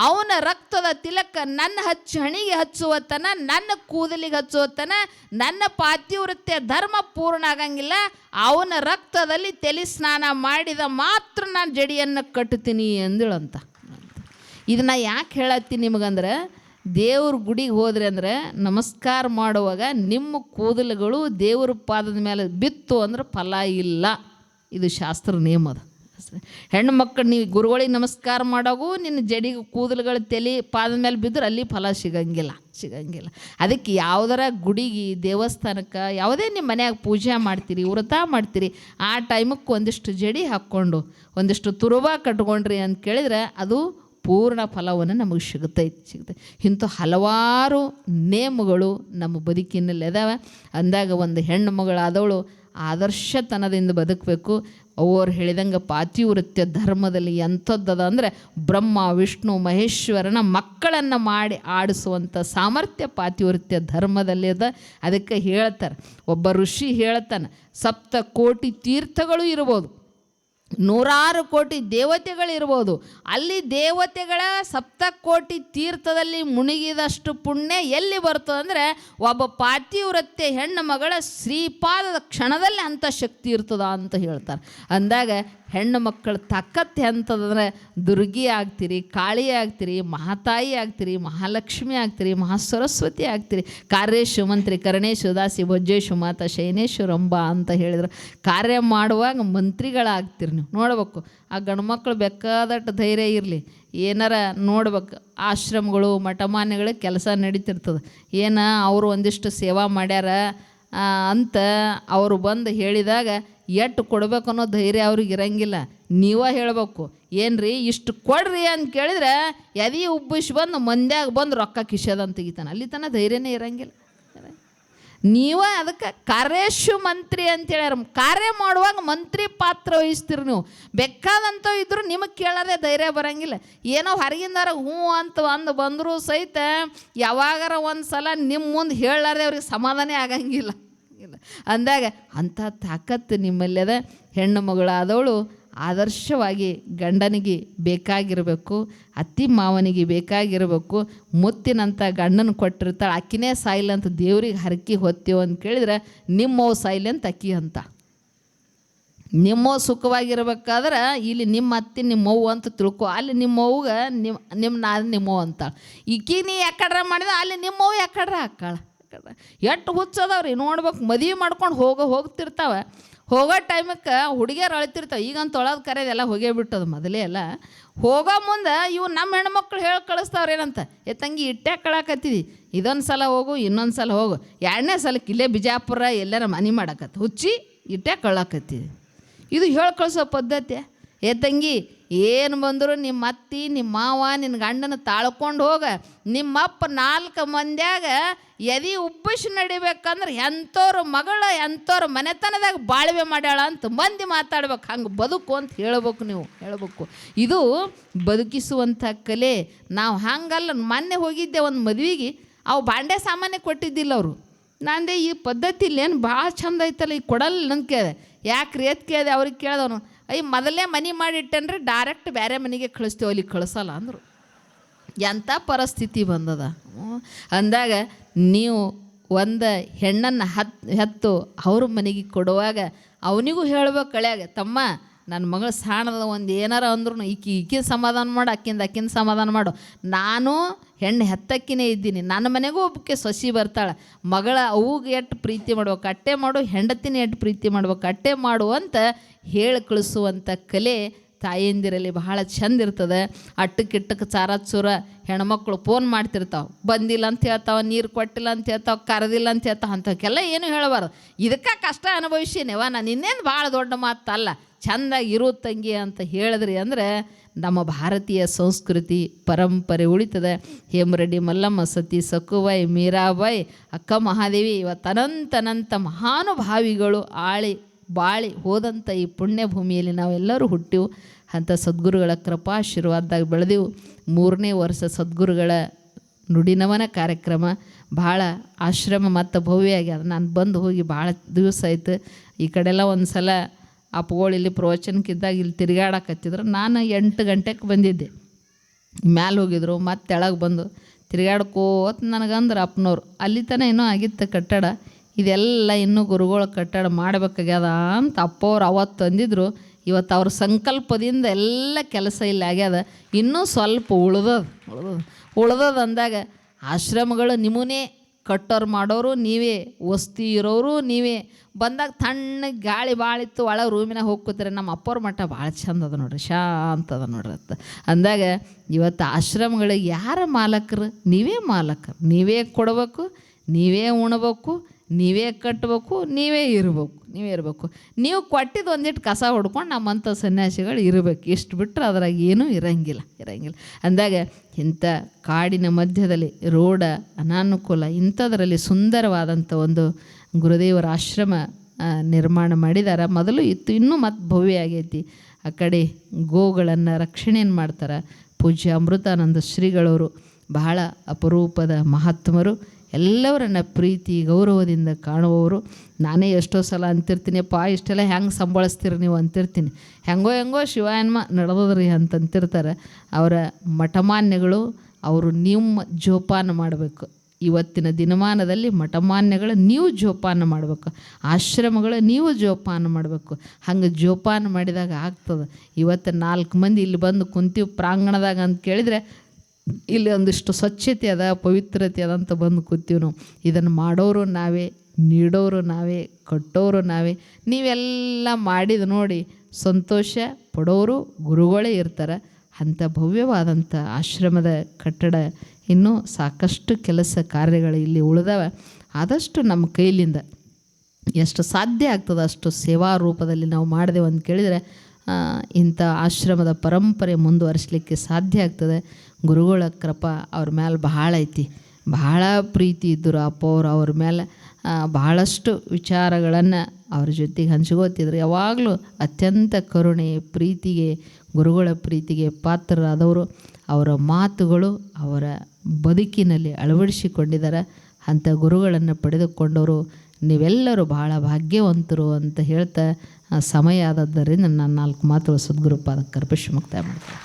ಅವನ ರಕ್ತದ ತಿಲಕ ನನ್ನ ಹಚ್ಚು ಹಣಿಗೆ ಹಚ್ಚುವತನ, ನನ್ನ ಕೂದಲಿಗೆ ಹಚ್ಚುವತನ, ನನ್ನ ಪಾತಿವೃತ್ಯ ಧರ್ಮ ಪೂರ್ಣ ಆಗಂಗಿಲ್ಲ, ಅವನ ರಕ್ತದಲ್ಲಿ ತಲೆ ಸ್ನಾನ ಮಾಡಿದ ಮಾತ್ರ ನಾನು ಜಡಿಯನ್ನು ಕಟ್ಟುತ್ತೀನಿ ಅಂದಳಂತ ಇದನ್ನ ಯಾಕೆ ಹೇಳತ್ತೀನಿ ನಿಮಗಂದ್ರೆ ದೇವ್ರ ಗುಡಿಗೆ ಹೋದ್ರಿ ಅಂದ್ರೆ ನಮಸ್ಕಾರ ಮಾಡುವಾಗ ನಿಮ್ಮ ಕೂದಲುಗಳು ದೇವ್ರ ಪಾದದ ಮೇಲೆ ಬಿತ್ತು ಅಂದ್ರೆ ಫಲ ಇಲ್ಲ. ಇದು ಶಾಸ್ತ್ರ ನಿಯಮ ಅದು. ಹೆಣ್ಣು ಮಕ್ಕಳು ನೀವು ಗುರುಗಳಿಗೆ ನಮಸ್ಕಾರ ಮಾಡೋಗೂ, ನಿನ್ನ ಜಡಿಗೆ ಕೂದಲುಗಳು ತಲೆ ಪಾದದ ಮೇಲೆ ಬಿದ್ದರೆ ಅಲ್ಲಿ ಫಲ ಸಿಗಂಗಿಲ್ಲ ಸಿಗಂಗಿಲ್ಲ. ಅದಕ್ಕೆ ಯಾವುದರ ಗುಡಿಗೆ, ದೇವಸ್ಥಾನಕ್ಕೆ, ಯಾವುದೇ ನಿಮ್ಮ ಮನ್ಯಾಗ ಪೂಜೆ ಮಾಡ್ತೀರಿ, ವ್ರತ ಮಾಡ್ತೀರಿ, ಆ ಟೈಮಕ್ಕೆ ಒಂದಿಷ್ಟು ಜಡಿ ಹಾಕ್ಕೊಂಡು, ಒಂದಿಷ್ಟು ತುರುಬ ಕಟ್ಕೊಂಡ್ರಿ ಅಂತ ಕೇಳಿದ್ರೆ ಅದು ಪೂರ್ಣ ಫಲವನ್ನು ನಮಗೆ ಸಿಗುತ್ತೆ ಸಿಗುತ್ತೆ. ಇಂಥ ಹಲವಾರು ನೇಮಗಳು ನಮ್ಮ ಬದುಕಿನಲ್ಲಿ ಅದಾವೆ ಅಂದಾಗ ಒಂದು ಹೆಣ್ಣು ಮಗಳಾದವಳು ಆದರ್ಶತನದಿಂದ ಬದುಕಬೇಕು. ಅವರು ಹೇಳಿದಂಗೆ ಪಾತಿವೃತ್ಯ ಧರ್ಮದಲ್ಲಿ ಎಂಥದ್ದದ ಅಂದರೆ ಬ್ರಹ್ಮ, ವಿಷ್ಣು, ಮಹೇಶ್ವರನ ಮಕ್ಕಳನ್ನು ಮಾಡಿ ಆಡಿಸುವಂಥ ಸಾಮರ್ಥ್ಯ ಪಾತಿವೃತ್ಯ ಧರ್ಮದಲ್ಲಿ ಅದ. ಅದಕ್ಕೆ ಹೇಳ್ತಾರೆ, ಒಬ್ಬ ಋಷಿ ಹೇಳ್ತಾನೆ, ಸಪ್ತ ಕೋಟಿ ತೀರ್ಥಗಳು ಇರ್ಬೋದು. ನೂರಾರು ಕೋಟಿ ದೇವತೆಗಳಿರ್ಬೋದು. ಅಲ್ಲಿ ದೇವತೆಗಳ ಸಪ್ತ ಕೋಟಿ ತೀರ್ಥದಲ್ಲಿ ಮುಳುಗಿದಷ್ಟು ಪುಣ್ಯ ಎಲ್ಲಿ ಬರ್ತದೆ ಅಂದರೆ ಒಬ್ಬ ಪಾತಿವ್ರತ್ಯ ಹೆಣ್ಣು ಮಗಳ ಶ್ರೀಪಾದದ ಕ್ಷಣದಲ್ಲಿ ಅಂಥ ಶಕ್ತಿ ಇರ್ತದ ಅಂತ ಹೇಳ್ತಾರೆ. ಅಂದಾಗ ಹೆಣ್ಣು ಮಕ್ಕಳು ತಾಕತ್ತು ಎಂಥದಂದ್ರೆ ದುರ್ಗಿ ಆಗ್ತೀರಿ, ಕಾಳಿ ಆಗ್ತೀರಿ, ಮಹಾತಾಯಿ ಆಗ್ತೀರಿ, ಮಹಾಲಕ್ಷ್ಮಿ ಆಗ್ತೀರಿ, ಮಹಾಸರಸ್ವತಿ ಆಗ್ತೀರಿ. ಕಾರ್ಯೇಶು ಮಂತ್ರಿ ಕರಣೇಶು ದಾಸಿ ಭೊಜ್ಜೇಶು ಮಾತ ಶೈನೇಶು ಅಂತ ಹೇಳಿದ್ರು. ಕಾರ್ಯ ಮಾಡುವಾಗ ಮಂತ್ರಿಗಳಾಗ್ತೀರಿ ನೀವು. ನೋಡ್ಬೇಕು, ಆ ಗಂಡ್ಮಕ್ಳು ಬೇಕಾದಟ್ಟು ಧೈರ್ಯ ಇರಲಿ. ಏನಾರ ನೋಡ್ಬೇಕು, ಆಶ್ರಮಗಳು, ಮಠಮಾನ್ಯಗಳು ಕೆಲಸ ನಡೀತಿರ್ತದೆ. ಏನು ಅವರು ಒಂದಿಷ್ಟು ಸೇವಾ ಮಾಡ್ಯಾರ ಅಂತ ಅವರು ಬಂದು ಹೇಳಿದಾಗ ಎಟ್ಟು ಕೊಡ್ಬೇಕು ಅನ್ನೋ ಧೈರ್ಯ ಅವ್ರಿಗೆ ಇರಂಗಿಲ್ಲ. ನೀವೇ ಹೇಳ್ಬೇಕು ರೀ ಇಷ್ಟು ಕೊಡ್ರಿ ಅಂತ ಕೇಳಿದ್ರೆ ಎದಿ ಉಬ್ಬಿಸಿ ಬಂದು ಮಂದ್ಯಾಗ ಬಂದು ರೊಕ್ಕ ಕಿಶೋದಂತ ತೆಗಿತಾನೆ. ಅಲ್ಲಿ ತನಕ ಧೈರ್ಯನೇ ಇರಂಗಿಲ್ಲ. ನೀವೇ ಅದಕ್ಕೆ ಕಾರ್ಯಶು ಮಂತ್ರಿ ಅಂತೇಳ್ಯಾರ ಕಾರ್ಯ ಮಾಡುವಾಗ ಮಂತ್ರಿ ಪಾತ್ರ ವಹಿಸ್ತೀರಿ ನೀವು. ಬೆಕ್ಕಾದಂಥ ಇದ್ರು ನಿಮಗೆ ಕೇಳೋದೇ ಧೈರ್ಯ ಬರಂಗಿಲ್ಲ. ಏನೋ ಹೊರಗಿಂದಾರ ಹ್ಞೂ ಅಂತ ಅಂದು ಬಂದರೂ ಸಹಿತ ಯಾವಾಗಾರ ಒಂದು ಸಲ ನಿಮ್ಮ ಮುಂದೆ ಹೇಳಾರ್ದೆ ಅವ್ರಿಗೆ ಸಮಾಧಾನ ಆಗಂಗಿಲ್ಲ. ಅಂದಾಗ ಅಂಥ ತಾಕತ್ತು ನಿಮ್ಮಲ್ಲದ ಹೆಣ್ಣು ಮಗಳಾದವಳು ಆದರ್ಶವಾಗಿ ಗಂಡನಿಗೆ ಬೇಕಾಗಿರಬೇಕು, ಅತ್ತಿ ಮಾವನಿಗೆ ಬೇಕಾಗಿರಬೇಕು, ಮುತ್ತಿನಂಥ ಗಂಡನ ಕೊಟ್ಟಿರ್ತಾಳೆ, ಅಕ್ಕಿನೇ ಸಾಯಿಲ್ ಅಂತ ದೇವ್ರಿಗೆ ಹರಕಿ ಹೊತ್ತೇವು ಅಂತ ಕೇಳಿದ್ರೆ ನಿಮ್ಮವು ಸಾಯಿಲ್ ಅಂತ ಅಕ್ಕಿ ಅಂತ. ನಿಮ್ಮವು ಸುಖವಾಗಿರ್ಬೇಕಾದ್ರೆ ಇಲ್ಲಿ ನಿಮ್ಮ ಅತ್ತಿ ನಿಮ್ಮವ್ವ ಅಂತ ತಿಳ್ಕೊ, ಅಲ್ಲಿ ನಿಮ್ಮವ್ಗೆ ನಿಮ್ಮ ನಿಮ್ಮ ನಾನು ನಿಮ್ಮವು ಅಂತ ಈಕಿ ನೀ ಯಾಕಡ್ರ ಮಾಡಿದ, ಅಲ್ಲಿ ನಿಮ್ಮವ್ವ ಯಾಕಡ್ರ ಹಾಕಾಳ ಎಷ್ಟು ಹುಚ್ಚದವ್ರಿ, ನೋಡ್ಬೇಕು ಮದುವೆ ಮಾಡ್ಕೊಂಡು ಹೋಗೋ, ಹೋಗ್ತಿರ್ತಾವ. ಹೋಗೋ ಟೈಮಕ್ಕೆ ಹುಡುಗಿಯರು ಅಳ್ತಿರ್ತಾವೆ. ಈಗಂತ ತೊಳೆದು ಕರೆಯೋದೆಲ್ಲ ಹೋಗೇ ಬಿಟ್ಟದು ಮೊದಲೇ ಎಲ್ಲ. ಹೋಗೋ ಮುಂದೆ ಇವು ನಮ್ಮ ಹೆಣ್ಮಕ್ಳು ಹೇಳಿ ಕಳಿಸ್ತಾವ್ರು ಏನಂತ? ಏ ತಂಗಿ, ಇಟ್ಟೆ ಕಳಾಕತ್ತಿದಿ. ಇದೊಂದು ಸಲ ಹೋಗು, ಇನ್ನೊಂದು ಸಲ ಹೋಗು. ಎರಡನೇ ಸಲಕ್ಕೆ ಇಲ್ಲೇ ಬಿಜಾಪುರ ಎಲ್ಲರ ಮನೆ ಮಾಡಕತ್ತ. ಹುಚ್ಚಿ, ಇಟ್ಟೆ ಕಳಾಕತ್ತಿದಿ. ಇದು ಹೇಳಿ ಕಳಿಸೋ ಪದ್ಧತಿ ಏ ತಂಗಿ ಏನು ಬಂದರೂ ನಿಮ್ಮ ಅತ್ತಿ ನಿಮ್ಮ ಮಾವ ನಿನ್ನ ಗಂಡನ ತಾಳ್ಕೊಂಡು ಹೋಗ. ನಿಮ್ಮಪ್ಪ ನಾಲ್ಕು ಮಂದ್ಯಾಗ ಎದಿ ಉಬ್ಬಿಸಿ ನಡಿಬೇಕಂದ್ರೆ ಎಂಥವ್ರ ಮಗಳ ಎಂಥವ್ರ ಮನೆತನದಾಗ ಬಾಳ್ವೆ ಮಾಡ್ಯಾಳ ಅಂತ ಮಂದಿ ಮಾತಾಡ್ಬೇಕು. ಹಂಗೆ ಬದುಕು ಅಂತ ಹೇಳ್ಬೇಕು ನೀವು, ಹೇಳ್ಬೇಕು. ಇದು ಬದುಕಿಸುವಂಥ ಕಲೆ. ನಾವು ಹಂಗಲ್ಲ, ಮೊನ್ನೆ ಹೋಗಿದ್ದೆ ಒಂದು ಮದುವೆಗೆ. ಅವು ಬಾಂಡೆ ಸಾಮಾನ್ಯ ಕೊಟ್ಟಿದ್ದಿಲ್ಲ ಅವರು. ನಂದೆ ಈ ಪದ್ಧತಿ ಏನು ಭಾಳ ಚಂದ ಐತಲ್ಲ ಈಗ ಕೊಡಲ್ಲ ನಂಗೆ ಕೇಳಿದೆ. ಯಾಕೆ ರೇತ್ ಕೇಳಿದೆ? ಅವ್ರಿಗೆ ಕೇಳ್ದವನು ಅಯ್ಯ ಮೊದಲೇ ಮನೆ ಮಾಡಿಟ್ಟನ್ರಿ ಡೈರೆಕ್ಟ್ ಬೇರೆ ಮನೆಗೆ ಕಳಿಸ್ತೇವೆ ಅಲ್ಲಿ ಕಳಿಸಲ್ಲ ಅಂದರು. ಎಂಥ ಪರಿಸ್ಥಿತಿ ಬಂದದ? ಅಂದಾಗ ನೀವು ಒಂದು ಹೆಣ್ಣನ್ನು ಹತ್ತು ಹೆತ್ತು ಅವ್ರ ಮನೆಗೆ ಕೊಡುವಾಗ ಅವನಿಗೂ ಹೇಳ್ಬೇಕು ಕಳ್ಯಾಗ, ತಮ್ಮ ನನ್ನ ಮಗಳು ಸಾಣದ ಒಂದು ಏನಾರ ಅಂದ್ರೂ ಈಕಿ ಈಕಿನ ಸಮಾಧಾನ ಮಾಡು, ಅಕ್ಕಿಂದ ಅಕ್ಕಿಂದ ಸಮಾಧಾನ ಮಾಡು. ನಾನು ಹೆಣ್ಣು ಹೆತ್ತಕ್ಕಿನೇ ಇದ್ದೀನಿ. ನನ್ನ ಮನೆಗೂ ಒಬ್ಬಕ್ಕೆ ಸೊಸಿ ಬರ್ತಾಳೆ. ಮಗಳ ಅವುಗೆ ಎಷ್ಟು ಪ್ರೀತಿ ಮಾಡ್ಬೇಕು, ಅಟ್ಟೆ ಮಾಡು, ಹೆಂಡತಿನ ಎಷ್ಟು ಪ್ರೀತಿ ಮಾಡ್ಬೇಕು, ಅಟ್ಟೆ ಮಾಡು ಅಂತ ಹೇಳಿ ಕಳಿಸುವಂಥ ಕಲೆ ತಾಯಂದಿರಲ್ಲಿ ಬಹಳ ಚಂದ ಇರ್ತದೆ. ಅಟ್ಟಕ್ಕಿಟ್ಟಕ್ಕೆ ಚಾರ ಚೂರ ಹೆಣ್ಮಕ್ಳು ಫೋನ್ ಮಾಡ್ತಿರ್ತಾವೆ. ಬಂದಿಲ್ಲ ಅಂತ ಹೇಳ್ತಾವ, ನೀರು ಕೊಟ್ಟಿಲ್ಲ ಅಂತ ಹೇಳ್ತಾವ, ಕರೆದಿಲ್ಲ ಅಂತ ಹೇಳ್ತಾವ, ಅಂಥವಕ್ಕೆಲ್ಲ ಏನು ಹೇಳಬಾರ್ದು. ಇದಕ್ಕೆ ಕಷ್ಟ ಅನುಭವಿಸೀನಿವ ನಾನು ಇನ್ನೇನು ಭಾಳ ದೊಡ್ಡ ಮಾತಲ್ಲ. ಚಂದಾಗಿ ಇರು ತಂಗಿ ಅಂತ ಹೇಳಿದ್ರಿ ಅಂದರೆ ನಮ್ಮ ಭಾರತೀಯ ಸಂಸ್ಕೃತಿ ಪರಂಪರೆ ಉಳಿತದೆ. ಹೇಮರೆಡ್ಡಿ ಮಲ್ಲಮ್ಮ ಸತಿ ಸಕ್ಕುಬಾಯಿ ಮೀರಾಬಾಯಿ ಅಕ್ಕ ಮಹಾದೇವಿ ಇವತ್ತು ಅನಂತನಂತ ಮಹಾನುಭಾವಿಗಳು ಆಳಿ ಬಾಳಿ ಹೋದಂಥ ಈ ಪುಣ್ಯ ಭೂಮಿಯಲ್ಲಿ ನಾವೆಲ್ಲರೂ ಹುಟ್ಟಿವು. ಅಂಥ ಸದ್ಗುರುಗಳ ಕೃಪಾಶೀರ್ವಾದದಾಗ ಬೆಳೆದೆವು. ಮೂರನೇ ವರ್ಷ ಸದ್ಗುರುಗಳ ನುಡಿನವನ ಕಾರ್ಯಕ್ರಮ. ಭಾಳ ಆಶ್ರಮ ಮತ್ತು ಭವ್ಯ ಆಗ್ಯದ ನಾನು ಬಂದು ಹೋಗಿ ಭಾಳ ದಿವಸ ಆಯ್ತು. ಈ ಕಡೆಲ್ಲ ಒಂದು ಸಲ ಅಪ್ಪಗಳು ಇಲ್ಲಿ ಪ್ರವಚನಕ್ಕಿದ್ದಾಗ ಇಲ್ಲಿ ತಿರುಗಾಡಕತ್ತಿದ್ರು. ನಾನು ಎಂಟು ಗಂಟೆಗೆ ಬಂದಿದ್ದೆ. ಮ್ಯಾಲೆ ಹೋಗಿದ್ರು, ಮತ್ತೆ ತೆಳಗೆ ಬಂದು ತಿರುಗಾಡ್ಕೋತ ನನಗಂದ್ರೆ ಅಪ್ಪನವ್ರು. ಅಲ್ಲಿ ತನಕ ಏನೋ ಆಗಿತ್ತು ಕಟ್ಟಡ. ಇದೆಲ್ಲ ಇನ್ನೂ ಗುರುಗಳ ಕಟ್ಟಡ ಮಾಡಬೇಕಾಗ್ಯದ ಅಂತ ಅಪ್ಪವ್ರು ಅವತ್ತು ಅಂದಿದ್ರು ಇವತ್ತು ಅವ್ರ ಸಂಕಲ್ಪದಿಂದ ಎಲ್ಲ ಕೆಲಸ ಇಲ್ಲಿ ಆಗ್ಯದ. ಇನ್ನೂ ಸ್ವಲ್ಪ ಉಳ್ದದ ಉಳ್ದದ ಉಳ್ದದ ಅಂದಾಗ ಆಶ್ರಮಗಳು ನಿಮ್ಮನ್ನೇ ಕಟ್ಟೋರು ಮಾಡೋರು ನೀವೇ, ವಸ್ತಿ ಇರೋರು ನೀವೇ. ಬಂದಾಗ ತಣ್ಣಗೆ ಗಾಳಿ ಭಾಳ ಇತ್ತು, ಒಳಗೆ ರೂಮಿನಾಗ ಹೋಗ್ಕೋತಾರೆ ನಮ್ಮ ಅಪ್ಪವ್ರ ಮಠ ಭಾಳ ಚಂದ ಅದ ನೋಡ್ರಿ, ಶಾಂತ ಅದ ನೋಡ್ರಿ ಅಂತ ಅಂದಾಗ ಇವತ್ತು ಆಶ್ರಮಗಳಿಗೆ ಯಾರ ಮಾಲಕರು? ನೀವೇ ಮಾಲಕರು. ನೀವೇ ಕೊಡಬೇಕು, ನೀವೇ ಉಣ್ಬೇಕು ನೀವೇ ಕಟ್ಟಬೇಕು ನೀವೇ ಇರಬೇಕು ನೀವೇ ಇರಬೇಕು. ನೀವು ಕೊಟ್ಟಿದ್ದು ಒಂದಿಟ್ಟು ಕಸ ಹೊಡ್ಕೊಂಡು ನಮ್ಮಂಥ ಸನ್ಯಾಸಿಗಳು ಇರಬೇಕು. ಇಷ್ಟು ಬಿಟ್ಟರೆ ಅದ್ರಾಗ ಏನೂ ಇರಂಗಿಲ್ಲ ಇರಂಗಿಲ್ಲ. ಅಂದಾಗ ಇಂಥ ಕಾಡಿನ ಮಧ್ಯದಲ್ಲಿ ರೋಡ, ಅನಾನುಕೂಲ ಇಂಥದ್ರಲ್ಲಿ ಸುಂದರವಾದಂಥ ಒಂದು ಗುರುದೇವರ ಆಶ್ರಮ ನಿರ್ಮಾಣ ಮಾಡಿದಾರೆ. ಮೊದಲು ಇತ್ತು, ಇನ್ನೂ ಮತ್ತು ಭವ್ಯ ಆಗೈತಿ. ಆ ಕಡೆ ಗೋಗಳನ್ನು ರಕ್ಷಣೆಯನ್ನು ಮಾಡ್ತಾರೆ ಪೂಜ್ಯ ಅಮೃತಾನಂದ ಶ್ರೀಗಳವರು. ಬಹಳ ಅಪರೂಪದ ಮಹಾತ್ಮರು. ಎಲ್ಲವರನ್ನ ಪ್ರೀತಿ, ಗೌರವದಿಂದ ಕಾಣುವವರು. ನಾನೇ ಎಷ್ಟೋ ಸಲ ಅಂತಿರ್ತೀನಿ ಅಪ್ಪ ಇಷ್ಟೆಲ್ಲ ಹೆಂಗೆ ಸಂಭಾಳಿಸ್ತೀರಿ ನೀವು ಅಂತಿರ್ತೀನಿ. ಹೆಂಗೋ ಹೆಂಗೋ ಶಿವಾಯನ್ಮ ನಡೆದದ್ರಿ ಅಂತ ಅಂತಿರ್ತಾರೆ ಅವರ ಮಠಮಾನ್ಯಗಳು, ಅವರು ನಿಮ್ಮ ಜೋಪಾನ ಮಾಡಬೇಕು. ಇವತ್ತಿನ ದಿನಮಾನದಲ್ಲಿ ಮಠಮಾನ್ಯಗಳ ನೀವು ಜೋಪಾನ ಮಾಡಬೇಕು. ಆಶ್ರಮಗಳ ನೀವು ಜೋಪಾನ ಮಾಡಬೇಕು. ಹಂಗೆ ಜೋಪಾನ ಮಾಡಿದಾಗ ಆಗ್ತದೆ. ಇವತ್ತು ನಾಲ್ಕು ಮಂದಿ ಇಲ್ಲಿ ಬಂದು ಕುಂತೀವಿ ಪ್ರಾಂಗಣದಾಗ ಅಂತ ಕೇಳಿದರೆ ಇಲ್ಲಿ ಒಂದಿಷ್ಟು ಸ್ವಚ್ಛತೆ ಅದ, ಪವಿತ್ರತೆ ಅದ ಅಂತ ಬಂದು ಕೂತೀವಿ ನಾವು. ಇದನ್ನು ಮಾಡೋರು ನಾವೇ, ನೀಡೋರು ನಾವೇ, ಕಟ್ಟೋರು ನಾವೇ. ನೀವೆಲ್ಲ ಮಾಡಿದ ನೋಡಿ ಸಂತೋಷ ಪಡೋರು ಗುರುಗಳೇ ಇರ್ತಾರೆ. ಅಂಥ ಭವ್ಯವಾದಂಥ ಆಶ್ರಮದ ಕಟ್ಟಡ ಇನ್ನೂ ಸಾಕಷ್ಟು ಕೆಲಸ ಕಾರ್ಯಗಳು ಇಲ್ಲಿ ಉಳಿದಾವೆ. ಆದಷ್ಟು ನಮ್ಮ ಕೈಲಿಂದ ಎಷ್ಟು ಸಾಧ್ಯ ಆಗ್ತದೆ ಅಷ್ಟು ಸೇವಾ ರೂಪದಲ್ಲಿ ನಾವು ಮಾಡಿದೆವು ಅಂತ ಕೇಳಿದರೆ ಇಂಥ ಆಶ್ರಮದ ಪರಂಪರೆ ಮುಂದುವರಿಸಲಿಕ್ಕೆ ಸಾಧ್ಯ ಆಗ್ತದೆ. ಗುರುಗಳ ಕೃಪಾ ಅವ್ರ ಮೇಲೆ ಬಹಳ ಐತಿ. ಬಹಳ ಪ್ರೀತಿ ಇದ್ದರು ಅಪ್ಪ ಅವ್ರು ಅವ್ರ ಮೇಲೆ ಬಹಳಷ್ಟು ವಿಚಾರಗಳನ್ನು ಅವ್ರ ಜೊತೆಗೆ ಹಂಚ್ಕೋತಿದ್ರು. ಯಾವಾಗಲೂ ಅತ್ಯಂತ ಕರುಣೆ, ಪ್ರೀತಿಗೆ, ಗುರುಗಳ ಪ್ರೀತಿಗೆ ಪಾತ್ರರಾದವರು ಅವರ ಮಾತುಗಳು ಅವರ ಬದುಕಿನಲ್ಲಿ ಅಳವಡಿಸಿಕೊಂಡಿದ್ದಾರೆ. ಅಂಥ ಗುರುಗಳನ್ನು ಪಡೆದುಕೊಂಡವರು ನೀವೆಲ್ಲರೂ ಬಹಳ ಭಾಗ್ಯವಂತರು ಅಂತ ಹೇಳ್ತಾ ಆ, ಸಮಯ ಆದದ್ದರಿಂದ ನಾನು ನಾಲ್ಕು ಮಾತುಗಳು ಸದ್ಗುರುಪಾದ ಕರ್ಪಿಸಿ ಮುಕ್ತಾಯ ಮಾಡ್ತೀನಿ.